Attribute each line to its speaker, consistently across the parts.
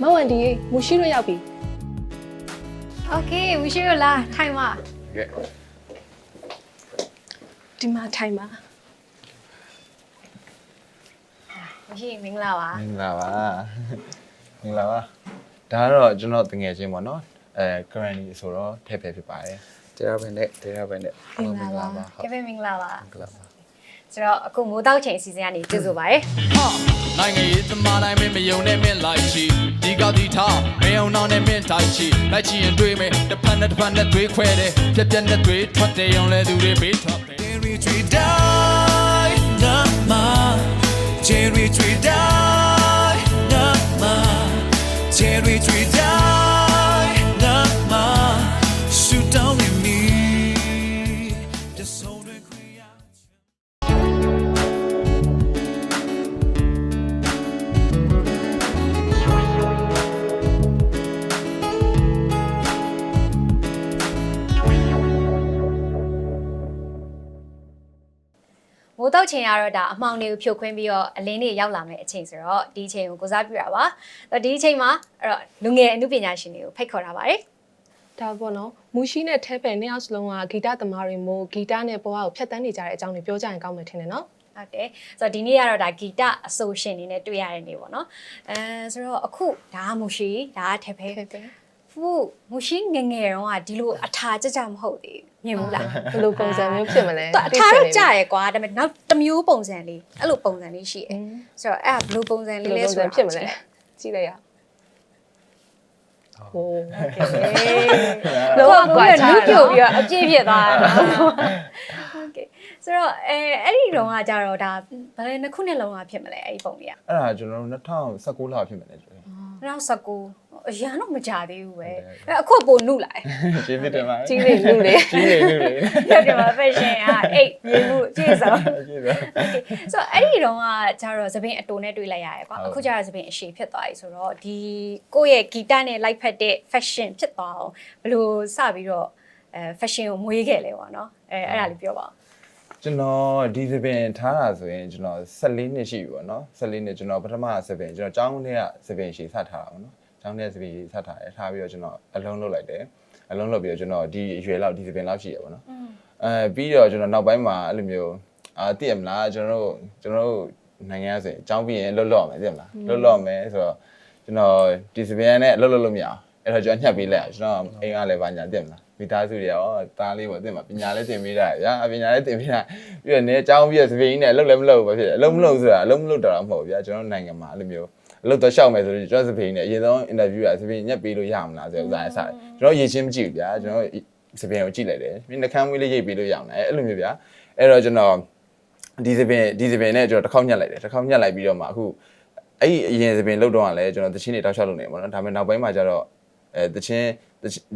Speaker 1: မဝန်ဒီမူရှိလို့ရောက်ပြီ
Speaker 2: โอเคဝီရှိရလားထိုင်ပါ
Speaker 3: ကဲ
Speaker 1: ဒီမှာထိုင်ပါ
Speaker 2: ဝီရှိမင်္ဂလာပါ
Speaker 3: မင်္ဂလာပါမင်္ဂလာပါဒါကတော့ကျွန်တော်တငယ်ချင်းပေါ့နော်အဲ currently ဆိုတော့ထည့်ဖယ်ဖြစ်ပါတယ်တရားပဲနဲ့တရားပဲနဲ့
Speaker 2: မင်္ဂလာပါ
Speaker 3: ဟုတ်
Speaker 2: ကဲပဲမင်္ဂလာပါ
Speaker 3: မင်္ဂလာပါ
Speaker 2: ဆိုတော့အခုမိုးတောက်ချိန်အစီအစဉ်ကနေကြိုဆိုပါရစေ
Speaker 4: ဟာနိုင်ငံရေးသမားတိုင်းမင်းမယုံနဲ့မင်းလိုက်ချီဒီကတိထားမယုံတော့နဲ့မင်းတိုက်ချီလိုက်ချီရင်တွေးမယ်တစ်ဖက်နဲ့တစ်ဖက်နဲ့တွေးခွဲတယ်ပြက်ပြက်နဲ့တွေးထွက်တယ်အောင်လဲသူတွေဘေးထွက်တယ် Cherry tree die nama Cherry tree die nama Cherry tree die
Speaker 2: မိုးတောက်ချိန်ကတော့ဒါအမှောင်တွေကိုဖြိုခွင်းပြီးတော့အလင်းတွေရောက်လာမယ့်အချိန်ဆိုတော့ဒီအချိန်ကိုကိုစားပြုတာပါအဲ့တော့ဒီအချိန်မှာအဲ့တော့လူငယ်အမှုပညာရှင်တွေကိုဖိတ်ခေါ်တာပါတယ်
Speaker 1: ဒါပေါ့နော်မူရှိနဲ့ထဲဖယ်နှစ်ယောက်စလုံးကဂီတသမားတွေမို့ဂီတနဲ့ဘဝကိုဖျက်ဆီးနေကြတဲ့အကြောင်းတွေပြောကြရင်ကောင်းမယ်ထင်တယ်နော်
Speaker 2: ဟုတ်တယ်ဆိုတော့ဒီနေ့ကတော့ဒါဂီတအဆိုရှင်နေနဲ့တွေ့ရတဲ့နေ့ပေါ့နော်အဲဆိုတော့အခုဒါကမူရှိဒါကထဲဖဲ
Speaker 1: ထဲဖယ်
Speaker 2: ဖူမူရှိငယ်ငယ်တုန်းကဒီလိုအထာကြကြမဟုတ်သေးဘူး မြင်ဘူးလား
Speaker 1: ဘယ်လိုပုံစံမျိုးဖြစ်မလဲ
Speaker 2: တော့အထာတော့ကြရဲကွာဒါပေမဲ့နောက်တစ်မျိုးပုံစံလေးအဲ့လိုပုံစံလေးရှိ
Speaker 1: အ
Speaker 2: တယ်
Speaker 1: င်း
Speaker 2: ဆိုတော့အဲ့ဒါဘယ်လိုပုံစံ
Speaker 1: ဘယ်
Speaker 2: လေး
Speaker 1: လို
Speaker 2: လဲ
Speaker 1: ပုံ
Speaker 2: ဆို
Speaker 1: စံ
Speaker 2: တော့
Speaker 1: ဖြစ်မလဲကြည့်လိုက်ရဟိုး
Speaker 2: တော့
Speaker 1: လုံးဝကွာခြား
Speaker 2: လူ
Speaker 1: တာ
Speaker 2: ပြုတ်ပြီးတော့အပြည့်ဖြစ်သွားတာဟုတ်ကဲ့ဆိုတော့အဲအဲ့ဒီတုန်းကကြတော့ဒါဘယ်နှစ်ခုနှစ်လုံးကဖြစ်မလဲအဲ့ဒီပုံလေးက
Speaker 3: အဲ့ဒါကျွန်တော်တို့2019လောက်ဖြစ်မယ်လေကျွေး
Speaker 2: 2019အရန်တော့မကြသေးဘူးပဲ
Speaker 3: ဟုတ်တယ်
Speaker 2: အဲ့အခုပိုနုလာတယ်
Speaker 3: ကျေးဇူးတင်ပါတယ်
Speaker 1: ကြီးနေလူတွေ
Speaker 3: ကြီးနေလူတွေ
Speaker 2: ဟုတ်တယ်ပါ fashion อ่ะအိတ်မြင်မှုပြည့်စုံ
Speaker 3: ကျေးဇူး
Speaker 2: ဆိုတော့အဲ့ဒီတုန်းကကျတော့သပင်အတူနဲ့တွေ့လိုက်ရတယ်ကွာ
Speaker 3: ဟုတ်
Speaker 2: အခုကျတော့သပင်အရှိဖြစ်သွားပြီဆိုတော့ဒီကိုယ့်ရဲ့ဂီတနဲ့လိုက်ဖက်တဲ့ fashion ဖြစ်သွားအောင်ဘယ်လိုစပြီးတော့အဲ fashion ကိုမွေးခဲ့လဲပေါ့နော်အဲအဲ့ဒါလေးပြောပါဦး
Speaker 3: ကျွန်တော်ဒီသပင်ထားတာဆိုရင်ကျွန်တော်14နှစ်ရှိပြီပေါ့နော်14နှစ်ကျွန်တော်ပထမသပင်ကျွန်တော်ကျောင်းထဲကသပင်ရှိစထားတာပေါ့နော်ကျောင်းထဲကသပင်ရှိစထားတယ်ထားပြီးတော့ကျွန်တော်အလုံးလုပ်လိုက်တယ်အလုံးလုပ်ပြီးတော့ကျွန်တော်ဒီအရွယ်လောက်ဒီသပင်လောက်ရှိရပေါ့နော်အဲပြီးတော့ကျွန်တော်နောက်ပိုင်းမှာအဲ့လိုမျိုးအာသိရမလားကျွန်တော်တို့ကျွန်တော်တို့နိုင်ငံဆိုရင်အကြောင်းပြီးရင်လွတ်လော့မယ်သိရမလားလွတ်လော့မယ်ဆိုတော့ကျွန်တော်ဒီသပင်နဲ့လွတ်လော့လို့မရအောင် အဲ့တော့ကျွန်တော်ညှပ်ပေးလိုက်အောင်ကျွန်တော်အိမ်ကလည်းဘာညာသိရမလားမိသားစုတွေရောတားလေးပေါ့သိမှာပညာလေးသင်ပေးတာဗျာအပညာလေးသင်ပေးတာပြီးတော့နေအကြောင်းပြီးတော့သပင်ကြီးနဲ့အလုပ်လည်းမလုပ်ဘူးဖြစ်တယ်အလုပ်မလုပ်ဆိုတာအလုပ်မလုပ်တာတော့မဟုတ်ဘူးဗျာကျွန်တော်နိုင်ငံမှာအဲ့လိုမျိုးအလုပ်တော့ရှောက်မယ်ဆိုလို့ကျွန်တော်သပင်နဲ့အရင်ဆုံး interview ကသပင်ညက်ပေးလို့ရမလားဆိုတော့ဥစားရစားကျွန်တော်ရေချင်းမကြည့်ဘူးဗျာကျွန်တော်သပင်ကိုကြည့်လိုက်တယ်ပြီးနှကမ်းမွေးလေးရိတ်ပေးလို့ရမလားအဲ့လိုမျိုးဗျာအဲ့တော့ကျွန်တော်ဒီသပင်ဒီသပင်နဲ့ကျွန်တော်တစ်ခေါက်ညက်လိုက်တယ်တစ်ခေါက်ညက်လိုက်ပြီးတော့မှအခုအဲ့ဒီအရင်သပင်လုတ်တော့ကလည်းကျွန်တော်တချင်းတွေတောက်လျှောက်လုပ်နေပါတော့ဒါပေမဲ့နောက်ပိုင်းမှာကျတော့ အဲတချင်း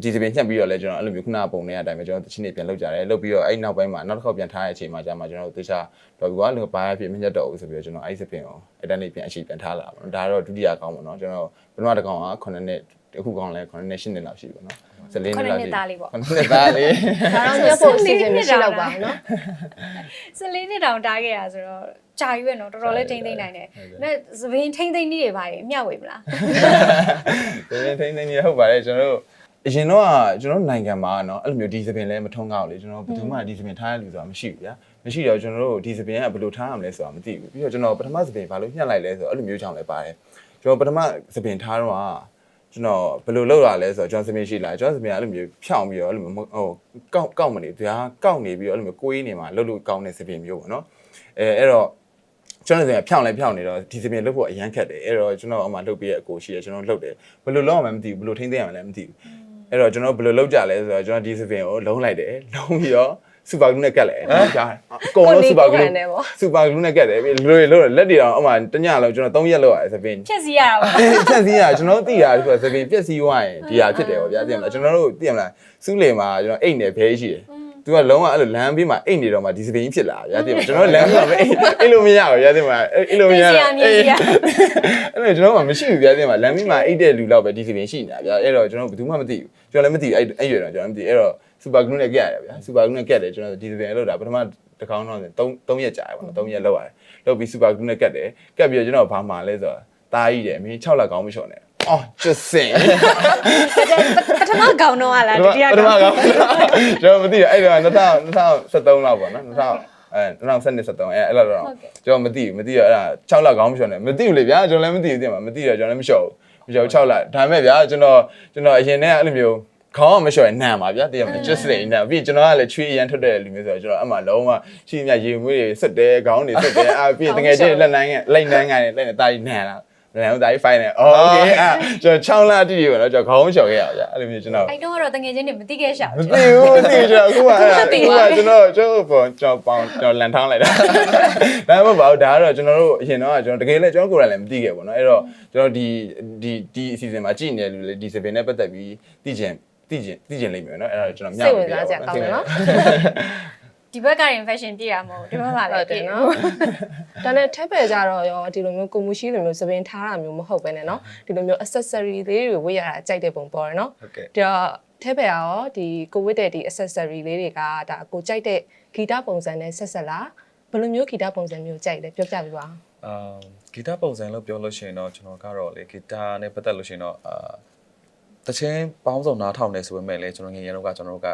Speaker 3: ဒီသပင်ညှက်ပြီးတော့လည်းကျွန်တော်အဲ့လိုမျိုးခုနကပုံနေရတဲ့အတိုင်းပဲကျွန်တော်တချင်းတွေပြန်လုတ်ကြတယ်လုတ်ပြီးတော့အဲ့နောက်ပိုင်းမှာနောက်တစ်ခေါက်ပြန်ထားတဲ့အချိန်မှာကျမှကျွန်တော်တို့သေချာတော့ပြီးတော့ဘာဖြစ်မညက်တော့ဘူးဆိုပြီးတော့ကျွန်တော်အဲ့ဒီသပင်ကိုအဲ့တန်းလေးပြန်အရှိပြန်ထားလာပါတော့ဒါကတော့ဒုတိယကောင်းပါတော့ကျွန်တော်ပထမတစ်ကောင်က9နှစ် အခုကောင်လည်း9နှစ်10နှစ်လောက်ရှိပြီပေါ့နော်14နှစ်လောက်ရှိ
Speaker 2: 9နှစ်သားလေးပေါ့
Speaker 3: 9နှစ်သားလေး
Speaker 1: ဒါတော့ညဖို့အစီအစဉ်မရှိတော့ပါဘူးနော်
Speaker 2: 14နှစ်တောင်တားခဲ့ရဆိုတော့ကြာရွယ်နော်တော်တော်လေးထိမ့်သိမ့်နိုင်တယ်ဒါသပင်ထိမ့်သိမ့်နည်းတွေပါရင်အမျှဝေမလား
Speaker 3: တကယ်ထိန်းသိမ်းနေဟုတ်ပါတယ်ကျွန်တော်တို့အရင်တော့ကကျွန်တော်တို့နိုင်ငံမှာเนาะအဲ့လိုမျိုးဒီသပင်လည်းမထုံးကားဘူးလေကျွန်တော်ဘယ်သူမှဒီသပင်ထားရလူဆိုတာမရှိဘူးဗျာမရှိတော့ကျွန်တော်တို့ဒီသပင်ကဘယ်လိုထားရမလဲဆိုတာမသိဘူးပြီးတော့ကျွန်တော်ပထမသပင်ဘာလို့ညှက်လိုက်လဲဆိုတော့အဲ့လိုမျိုးကြောင့်လည်းပါတယ်ကျွန်တော်ပထမသပင်ထားတော့ ကကျွန်တော်ဘယ်လိုလုပ်ရလဲဆိုတော့ကျွန်တော်သပင်ရှိလာကျွန်တော်သပင်ကအဲ့လိုမျိုးဖြောင်းပြီးတော့အဲ့လိုမျိုးဟိုကောက်ကောက်မနေဗျာကောက်နေပြီးတော့အဲ့လိုမျိုးကိုးနေမှာလှုပ်လို့ကောင်းတဲ့သပင်မျိုးပေါ့နော်အဲအဲ့တော့ကျွန်တော်တို့ကဖြောင်းလဲဖြောင်းနေတော့ဒီစပင်လုတ်ဖို့အရန်ခက်တယ်အဲ့တော့ကျွန်တော်အမှလုတ်ပြီးရဲ့အကိုရှိရကျွန်တော်လုတ်တယ်ဘယ်လိုလုပ်ရမှန်းမသိဘူးဘယ်လိုထိန်းသိမ်းရမှန်းလည်းမသိဘူးအဲ့တော့ကျွန်တော်ဘယ်လိုလုတ်ကြလဲဆိုတော့ကျွန်တော်ဒီစပင်ကိုလုံးလိုက်တယ်လုံးပြီးတော့ စူပါဂလူးနဲ့ကတ်လိုက်တယ်ကြားအကုန်လုံးစူပါဂလူးစူပါဂလူးနဲ့ကတ်တယ်ပြီးလွယ်လို့လက်တွေတော့အမှတညလုံးကျွန်တော်3ရက်လောက်ရတယ်စပင်
Speaker 2: ဖြက်စီရတာပေါ့
Speaker 3: ဖြက်စီးရကျွန်တော်တို့သိတာဒီကစပင်ပြက်စီးသွားရင်ဒီဟာဖြစ်တယ်ပေါ့ဗျာသိရမလားကျွန်တော်တို့သိရမလားစူးလေမှာကျွန်တော်အိတ်နေဖဲရှိတယ်သူကလုံးဝအဲ့လိုလမ်းဘေးမှာအိတ်နေတော့မှဒီစပင်ကြီးဖြစ်လာဗျာသိရမလားကျွန်တော်လမ်းဘေးမှာပဲအိတ်လို့မရဘူးဗျာသိရမလားအိတ်လို့မရ
Speaker 2: မြင်စီရမြင်စီရ
Speaker 3: အဲ့လိုကျွန်တော်မှမရှိဘူးဗျာသိရမလားလမ်းဘေးမှာအိတ်တဲ့လူလောက်ပဲဒီစပင်ရှိနေတာဗျာအဲ့တော့ကျွန်တော်ဘယ်သူမှမသိဘူးကျွန်တော်လည်းမသိဘူးအဲ့အဲ့ရွယ်တော့ကျွန်တော်မသိအဲ့တော့ စူပါဂလူးနဲ့ကက်ရတယ်ဗျာစူပါဂလူးနဲ့ကက်တယ်ကျွန်တော်ဒီစပင်လောက်တာပထမတစ်ခေါင်းတော့3 3ရက်ကြာရပါတော့3ရက်လောက်ရတယ်လောက်ပြီးစူပါဂလူးနဲ့ကက်တယ်ကက်ပြီးတော့ကျွန်တော်ဘာမှလဲဆိုတော့တားကြီးတယ်မင်း6လက်ကောင်းမချော်နဲ့အော် just sing
Speaker 2: ပထမကောင်တော့လားဒုတိယ
Speaker 3: ပထမ
Speaker 2: ကောင်
Speaker 3: ကကျွန်တော်မသိဘူးအဲ့တော့2000 2013လောက်ပေါ့နော်2000အဲ2012 13အဲအဲ့လိုတော့ကျွန်တော်မသိဘူးမသိတော့အဲ့ဒါ6လခေါင်းမလျှော်နဲ့မသိဘူးလေဗျာကျွန်တော်လည်းမသိဘူးသိမှာမသိတော့ကျွန်တော်လည်းမလျှော်ဘူးမလျှော်6လဒါပေမဲ့ဗျာကျွန်တော်ကျွန်တော်အရင်တည်းကအဲ့လိုမျိုး ခေါင်းကမလျှော်ရင်နံပါဗျာတကယ်မ just နေနံပြီးကျွန်တော်ကလည်းချွေးအရန်ထွက်တဲ့လူမျိုးဆိုတော့ကျွန်တော်အမှလုံးဝရှိမြရေမွေးတွေဆက်တယ်ခေါင်းတွေဆက်တယ်အာပြီးတကယ်ချင်းလက်နိုင်ငယ်လက်နိုင်ငယ်နဲ့လက်နဲ့တာကြီးနံလာလမ်းသားကြီး fine နဲ့โอเคအာကျွန်တော်6လအတိတိပေါ့နော်ကျွန်တော်ခေါင်းလျှော်ခဲ့ရအောင်ဗျာအဲ့လိုမျိုးကျွန်တော်
Speaker 2: အဲ့တော့ကတော့တငယ်ချင်းတွေမသိခဲ့ရှာ
Speaker 3: မ
Speaker 2: ဘူး
Speaker 3: သိဘူးမသိဘူးကျွန်တော်အခုမှအဲ့ဒါအခုမှကျွန်တော်ကျွန်တော်ပေါ့ကျွန်တော်ပေါင်ကျွန်တော်လန်ထောင်းလိုက်တာဒါမှမဟုတ်ပါဘူးဒါကတော့ကျွန်တော်တို့အရင်တော့ကျွန်တော်တကယ်လည်းကျွန်တော်ကိုယ်တိုင်လည်းမသိခဲ့ဘူးเนาะအဲ့တော့ကျွန်တော်ဒီဒီဒီအစီအစဉ်မှာကြည့်နေတယ်လူလေဒီစပင်နဲ့ပတ်သက်ပြီးသိကျင် သိကျင်သိကျင်လိမ့်မယ်နော်အဲ့ဒါကျွန်တော်မျှ
Speaker 1: စိတ်ဝေပေးစားစရာကောင်းတယ်နော်
Speaker 2: ဒီဘက်ကနေ fashion ပြရမဟုတ်ဒီဘက်မှာပဲ
Speaker 1: ပြ
Speaker 2: ည့်
Speaker 1: နော်ဒါနဲ့ထပ်ပဲကြတော့ရောဒီလိုမျိုးကိုမူရှိလိုမျိုးသပင်ထားတာမျိုးမဟုတ်ပဲနဲ့နော်ဒီလိုမျိုး accessory လေးတွေဝတ်ရတာကြိုက်တဲ့ပုံပေါ်ရနော်ဒါထပ်ပဲရောဒီကိုဝတ်တဲ့ဒီ accessory လေးတွေကဒါကိုကြိုက်တဲ့ဂီတပုံစံနဲ့ဆက်ဆက်လားဘယ်လိုမျိုးဂီတပုံစံမျိုးကြိုက်လဲပြောပြပေးပါ
Speaker 5: အောင်အမ်ဂီတပုံစံလို့ပြောလို့ရှိရင်တော့ကျွန်တော်ကတော့လေဂီတနဲ့ပတ်သက်လို့ရှိရင်တော့အာ တချင်းပေါင်းစုံနားထောင်နေဆိုပေမဲ့လေကျွန်တော်ငယ်ငယ်တော့ကကျွန်တော်တို့က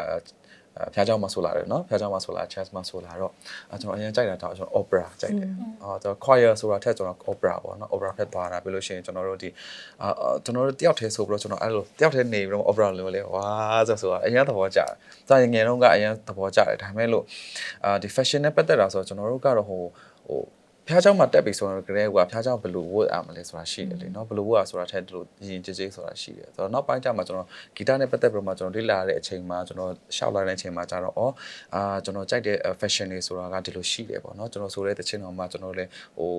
Speaker 5: အာဖျားเจ้าမှာဆိုလာတယ်เนาะဖျားเจ้าမှာဆိုလာ chess မှာဆိုလာတော့အာကျွန်တော်အရင်ကြိုက်တာတော့ကျွန်တော် opera ကြိုက်တယ်အာကျွန်တော် choir ဆိုတာထက်ကျွန်တော် opera ပေါ့เนาะ opera ဖက်သွားတာပြီးလို့ရှိရင်ကျွန်တော်တို့ဒီအာအာကျွန်တော်တို့တယောက်တည်းဆိုပြီးတော့ကျွန်တော်အဲ့လိုတယောက်တည်းနေပြီးတော့ opera လို့လေဝါဆိုဆိုတာအရင်သဘောကျတယ်။ဒါငယ်တုန်းကအရင်သဘောကျတယ်ဒါပေမဲ့လို့အာဒီ fashion နဲ့ပတ်သက်တာဆိုတော့ကျွန်တော်တို့ကတော့ဟိုဟို ဖျားเจ้าမှာတက်ပြီဆိုတော့ကလေးကဖျားเจ้าဘယ်လိုဝတ်အောင်မလဲဆိုတာရှိတယ်လေနော်ဘယ်လိုဝတ်အောင်ဆိုတာထက်ဒီလိုရင်ကြည်ကြည်ဆိုတာရှိတယ်ဆိုတော့နောက်ပိုင်းကျမှကျွန်တော်ဂီတနဲ့ပတ်သက်ပြီးတော့မှကျွန်တော်လေ့လာရတဲ့အချိန်မှာကျွန်တော်ရှောက်လာတဲ့အချိန်မှာကျတော့ဩအာကျွန်တော်ကြိုက်တဲ့ fashion တွေဆိုတာကဒီလိုရှိတယ်ပေါ့နော်ကျွန်တော်ဆိုတဲ့တခြင်းတော်မှာကျွန်တော်လည်းဟို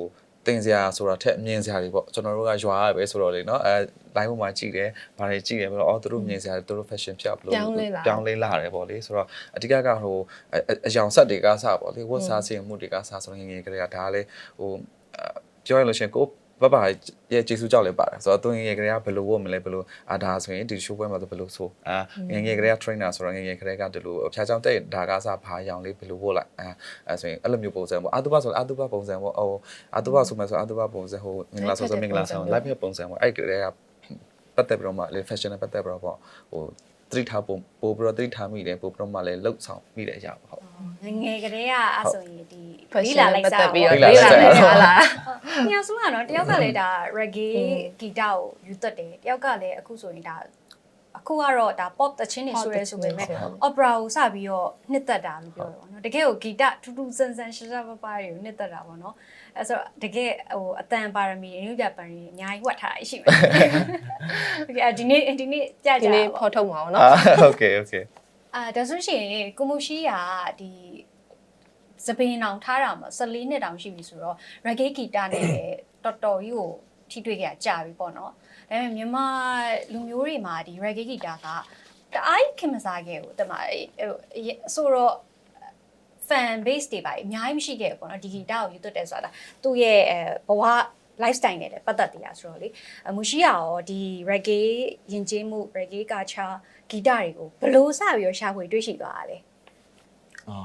Speaker 5: တင်စရာဆိုတာထက်မြင်စရာတွေပေါ့ကျွန်တော်တို့ကရွာရပဲဆိုတော့လေနော်အဲ line ပေါ်မှာကြည့်တယ်ဘာတွေကြည့်တယ်ပြီးတော့အော်သူတို့မြင်စရာသူတို့ fashion ဖြတ်ဘလို့
Speaker 1: ပြောင်းလဲလာ
Speaker 5: ပြောင်းလဲလာတယ်ပေါ့လေဆိုတော့အဓိကကဟိုအအအယောင်ဆက်တွေကစပေါ့လေဝတ်စားစင်မှုတွေကစဆိုတော့ငယ်ငယ်ကလေးကဒါလည်းဟိုအာပြောရလို့ရှိရင်ကို ဘဘရဲ့ကျေးဇူးကြောက်လည်းပါတယ်ဆိုတော့သူငယ်ငယ်ကလေးကဘယ်လိုဝတ်မလဲဘယ်လိုအာဒါဆိုရင်ဒီ show ပွဲမှာဆိုဘယ်လိုဆိုအာငယ်ငယ်ကလေးက trainer ဆိုတော့ငယ်ငယ်ကလေးကဒီလိုဖျားချောင်းတဲ့ဒါကစားဘာရောင်လေးဘယ်လိုဝတ်လိုက်အာအဲဆိုရင်အဲ့လိုမျိုးပုံစံပေါ့အာတုဘဆိုအာတုဘပုံစံပေါ့ဟိုအာတုဘဆိုမှဆိုအာတုဘပုံစံဟိုမင်္ဂလာဆိုဆိုမင်္ဂလာဆောင် live ပုံစံပေါ့အဲ့ကလေးကပတ်သက်ပြီးတော့မှလေ fashion နဲ့ပတ်သက်ပြီးတော့ပေါ့ဟို သတိထားပုံပို့ပြီးတော့သတိထားမိတယ်ပို့ပြီးတော့မှလည်းလှုပ်ဆောင်မိတဲ့အရာပေါ့ဟုတ်
Speaker 2: ငယ်ငယ်ကလေးကအဲ့ဆိုရင်ဒီ
Speaker 1: fashion
Speaker 2: လာ
Speaker 1: နဲ့
Speaker 2: လိုက်
Speaker 1: ပတ်
Speaker 2: စား
Speaker 1: သက်ပြီး
Speaker 2: ပေါ့
Speaker 1: တော့
Speaker 5: လေ့
Speaker 1: လေး
Speaker 5: လာ
Speaker 1: လာ
Speaker 5: လိုက်
Speaker 1: နေ
Speaker 5: စား
Speaker 1: ရလား
Speaker 2: ညစုကတော့တယောက်ကလည်းဒါ reggae ဂီတကိုယူတတ်တယ်တယောက်ကလည်းအခုဆိုရင်ဒါအခုကတော့ဒါ pop တချင်းတွေဆိုရဲဆိုပေမဲ့ opera ကိုစပြီးတော့နှစ်သက်တာလို့ပြောတယ်ပေါ့နော်တကယ်ကိုဂီတထူးထူးဆန်းဆန်းရှာရှာပပတွေကိုနှစ်သက်တာပေါ့နော် အဲဆိုတော့တကယ်ဟိုအတန်ပါရမီအင်းပြပန်တွေအများကြီးဝတ်ထားတာရှိမယ်โอเคဒီနေ့ဒီနေ့ကြကြ
Speaker 1: ဒီနေ့
Speaker 2: ပါ
Speaker 1: ဖော်ထုတ်မှာပေါ့နော်
Speaker 5: အာโอเคโอเค
Speaker 2: အာဒါဆိုရှင်ကိုမိုရှိကဒီစပင်းအောင်ထားတာမှာ14နှစ်တောင်ရှိပြီဆိုတော့ reggae ဂီတနဲ့လည်းတော်တော်ကြီးကိုထိတွေ့ခဲ့ကြပြီပေါ့နော်ဒါပေမဲ့မြန်မာလူမျိုးတွေမှာဒီ reggae ဂီတကတအားကြီးခင်မစားခဲ့ဘူးတမဟိုဆိုတော့ fan base တွေပါအများကြီးမရှိခဲ့ဘူးပေါ့နော်ဒီဂီတကိုယူသွတ်တယ်ဆိုတာသူ့ရဲ့အဲဘဝ lifestyle နဲ့လည်းပတ်သက်တရားဆိုတော့လေအမူရှိရရောဒီ reggae ယဉ်ကျေးမှု reggae culture ဂီတတွေကိုဘယ်လို့စပြီးတော့ရှာဖွေတွေ့ရှိသွားတာလဲ
Speaker 3: အာ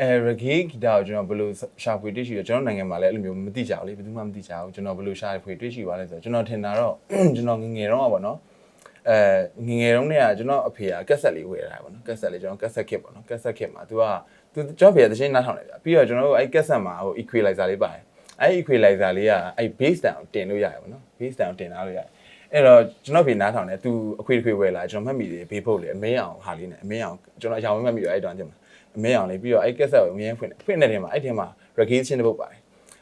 Speaker 3: အဲ reggae ဂီတာကိုကျွန်တော်ဘယ်လိုရှာဖွေတွေ့ရှိရကျွန်တော်နိုင်ငံမှာလည်းအဲ့လိုမျိုးမသိကြဘူးလေဘယ်သူမှမသိကြဘူးကျွန်တော်ဘယ်လိုရှာဖွေတွေ့ရှိပါလဲဆိုတော့ကျွန်တော်ထင်တာတော့ကျွန်တော်ငငယ်တော့ပါနော်အဲငငယ်တုန်းကကျွန်တော်အဖေကကက်ဆက်လေးဝယ်ထားတယ်ပေါ့နော်ကက်ဆက်လေးကျွန်တော်ကက်ဆက်ခစ်ပေါ့နော်ကက်ဆက်ခစ်မှာ तू က သူကျွန်တော်ဖေကတရှင်းနားထောင်နေဗျပြီးတော့ကျွန်တော်တို့အဲ့ကက်ဆက်မှာဟို equalizer လေးပါတယ်အဲ့ equalizer လေးကအဲ့ base down တင်လို့ရတယ်ဗောနော် base down တင်ထားလို့ရတယ်အဲ့တော့ကျွန်တော်ဖေနားထောင်နေသူအခွေတစ်ခွေဝယ်လာကျွန်တော်မှတ်မိတယ်ဘေးဖို့လေအမင်းအောင်ဟာလေးနဲ့အမင်းအောင်ကျွန်တော်အရောင်မှတ်မိရအဲ့တောင်ကျမှာအမင်းအောင်လေးပြီးတော့အဲ့ကက်ဆက်ကိုအမြဲဖွင့်တယ်ဖွင့်တဲ့ထဲမှာအဲ့ထဲမှာ reggae ချင်းတစ်ပုတ်ပါတယ်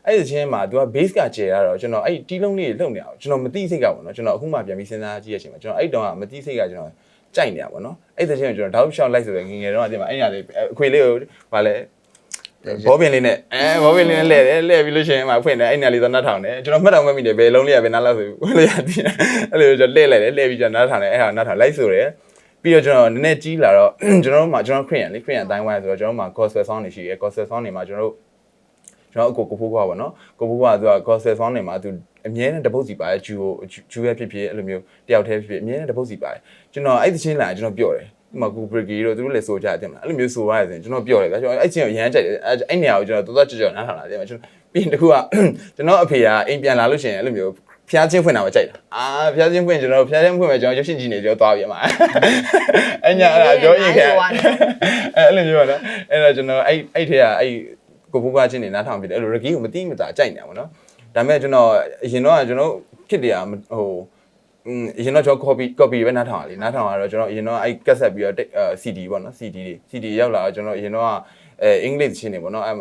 Speaker 3: အဲ့ဒီချင်းမှာ तू က base ကကျယ်ရတော့ကျွန်တော်အဲ့တီးလုံးလေးလှုပ်နေအောင်ကျွန်တော်မသိစိတ်ကပေါ့နော်ကျွန်တော်အခုမှပြန်ပြီးစဉ်းစားကြည့်ရချိန်မှာကျွန်တော်အဲ့တုန်းကမသိစိတ်ကကျွန်တော် ကြိုက်နေတာပေါ့နော်အဲ့ဒီချင်းကိုကျွန်တော်တောက်ရှောက်လိုက်ဆိုရငငယ်တော့အတင်မှာအဲ့ညာလေးအခွေလေးကိုဗာလဲဘောပင်လေးနဲ့အဲဘောပင်လေးနဲ့လဲတယ်လဲပြီးလို့ရှိရင်မှဖွင့်တယ်အဲ့ညာလေးတော့နှတ်ထောင်တယ်ကျွန်တော်မှတ်တော်မှတ်မိတယ်ဘယ်လုံးလေးကဘယ်နှလောက်ဆိုဝင်လို့ရတည်အဲ့လိုကျွန်တော်လဲလိုက်တယ်လဲပြီးကျွန်တော်နှတ်ထောင်တယ်အဲ့ဟာနှတ်ထောင်လိုက်ဆိုတယ်ပြီးတော့ကျွန်တော်နည်းနည်းကြီးလာတော့ကျွန်တော်တို့မှာကျွန်တော်ခရီးရန်လေခရီးရန်အတိုင်းဝိုင်းဆိုတော့ကျွန်တော်မှာ gospel song တွေရှိတယ် gospel song တွေမှာကျွန်တော်တို့ကျွန်တော်အကိုကိုဖိုးကွာပေါ့နော်ကိုဖိုးကွာကသူက gospel song တွေမှာသူ အမြဲတမ်းတပုတ်စီပါတယ်ဂျူကိုဂျူရဲ့ဖြစ်ဖြစ်အဲ့လိုမျိုးတယောက်တည်းဖြစ်ဖြစ်အမြဲတမ်းတပုတ်စီပါတယ်ကျွန်တော်အဲ့ဒီချင်းလာကျွန်တော်ပြော့တယ်ဒီမှာကူဘရဂီတို့သူတို့လည်းဆိုကြတယ်မလားအဲ့လိုမျိုးဆိုရတယ်ဆိုရင်ကျွန်တော်ပြော့တယ်ဗျာကျွန်တော်အဲ့ချင်းကိုရမ်းကြိုက်တယ်အဲ့အဲ့နေရာကိုကျွန်တော်တော်တော်ကြော်ကြော်နားထောင်လာတယ်ဗျာကျွန်တော်ပြီးရင်တခုကကျွန်တော်အဖေကအိမ်ပြန်လာလို့ရှိရင်အဲ့လိုမျိုးဖျားချင်းဖွင့်တာမကြိုက်တာအာဖျားချင်းဖွင့်ကျွန်တော်ဖျားချင်းဖွင့်မယ်ကျွန်တော်ရုပ်ရှင်ကြည့်နေကျွန်တော်သွားပြမှာအညာအဲ့ဒါပြောရင်ခဲအဲ့လိုမျိုးပါနော်အဲ့တော့ကျွန်တော်အဲ့အဲ့ထဲကအဲ့ကိုဖိုးကွာချင်းနေနားထောင်ပြတယ်အဲ့လိုရကီကိုမတိမတာကြိုက်နေတာပေါ့နော် ဒါပေမဲ့ကျွန်တော်အရင်တော့ကျွန်တော်ခစ်တရားဟိုอืมအရင်တော့ကျွန်တော် copy copy ပဲနားထောင်ရလေနားထောင်ရတော့ကျွန်တော်အရင်တော့အဲ့ကက်ဆက်ပြီးတော့ CD ပေါ့နော် CD တွေ CD ရောက်လာတော့ကျွန်တော်အရင်တော့အဲအင်္ဂလိပ်ချင်းတွေပေါ့နော်အဲ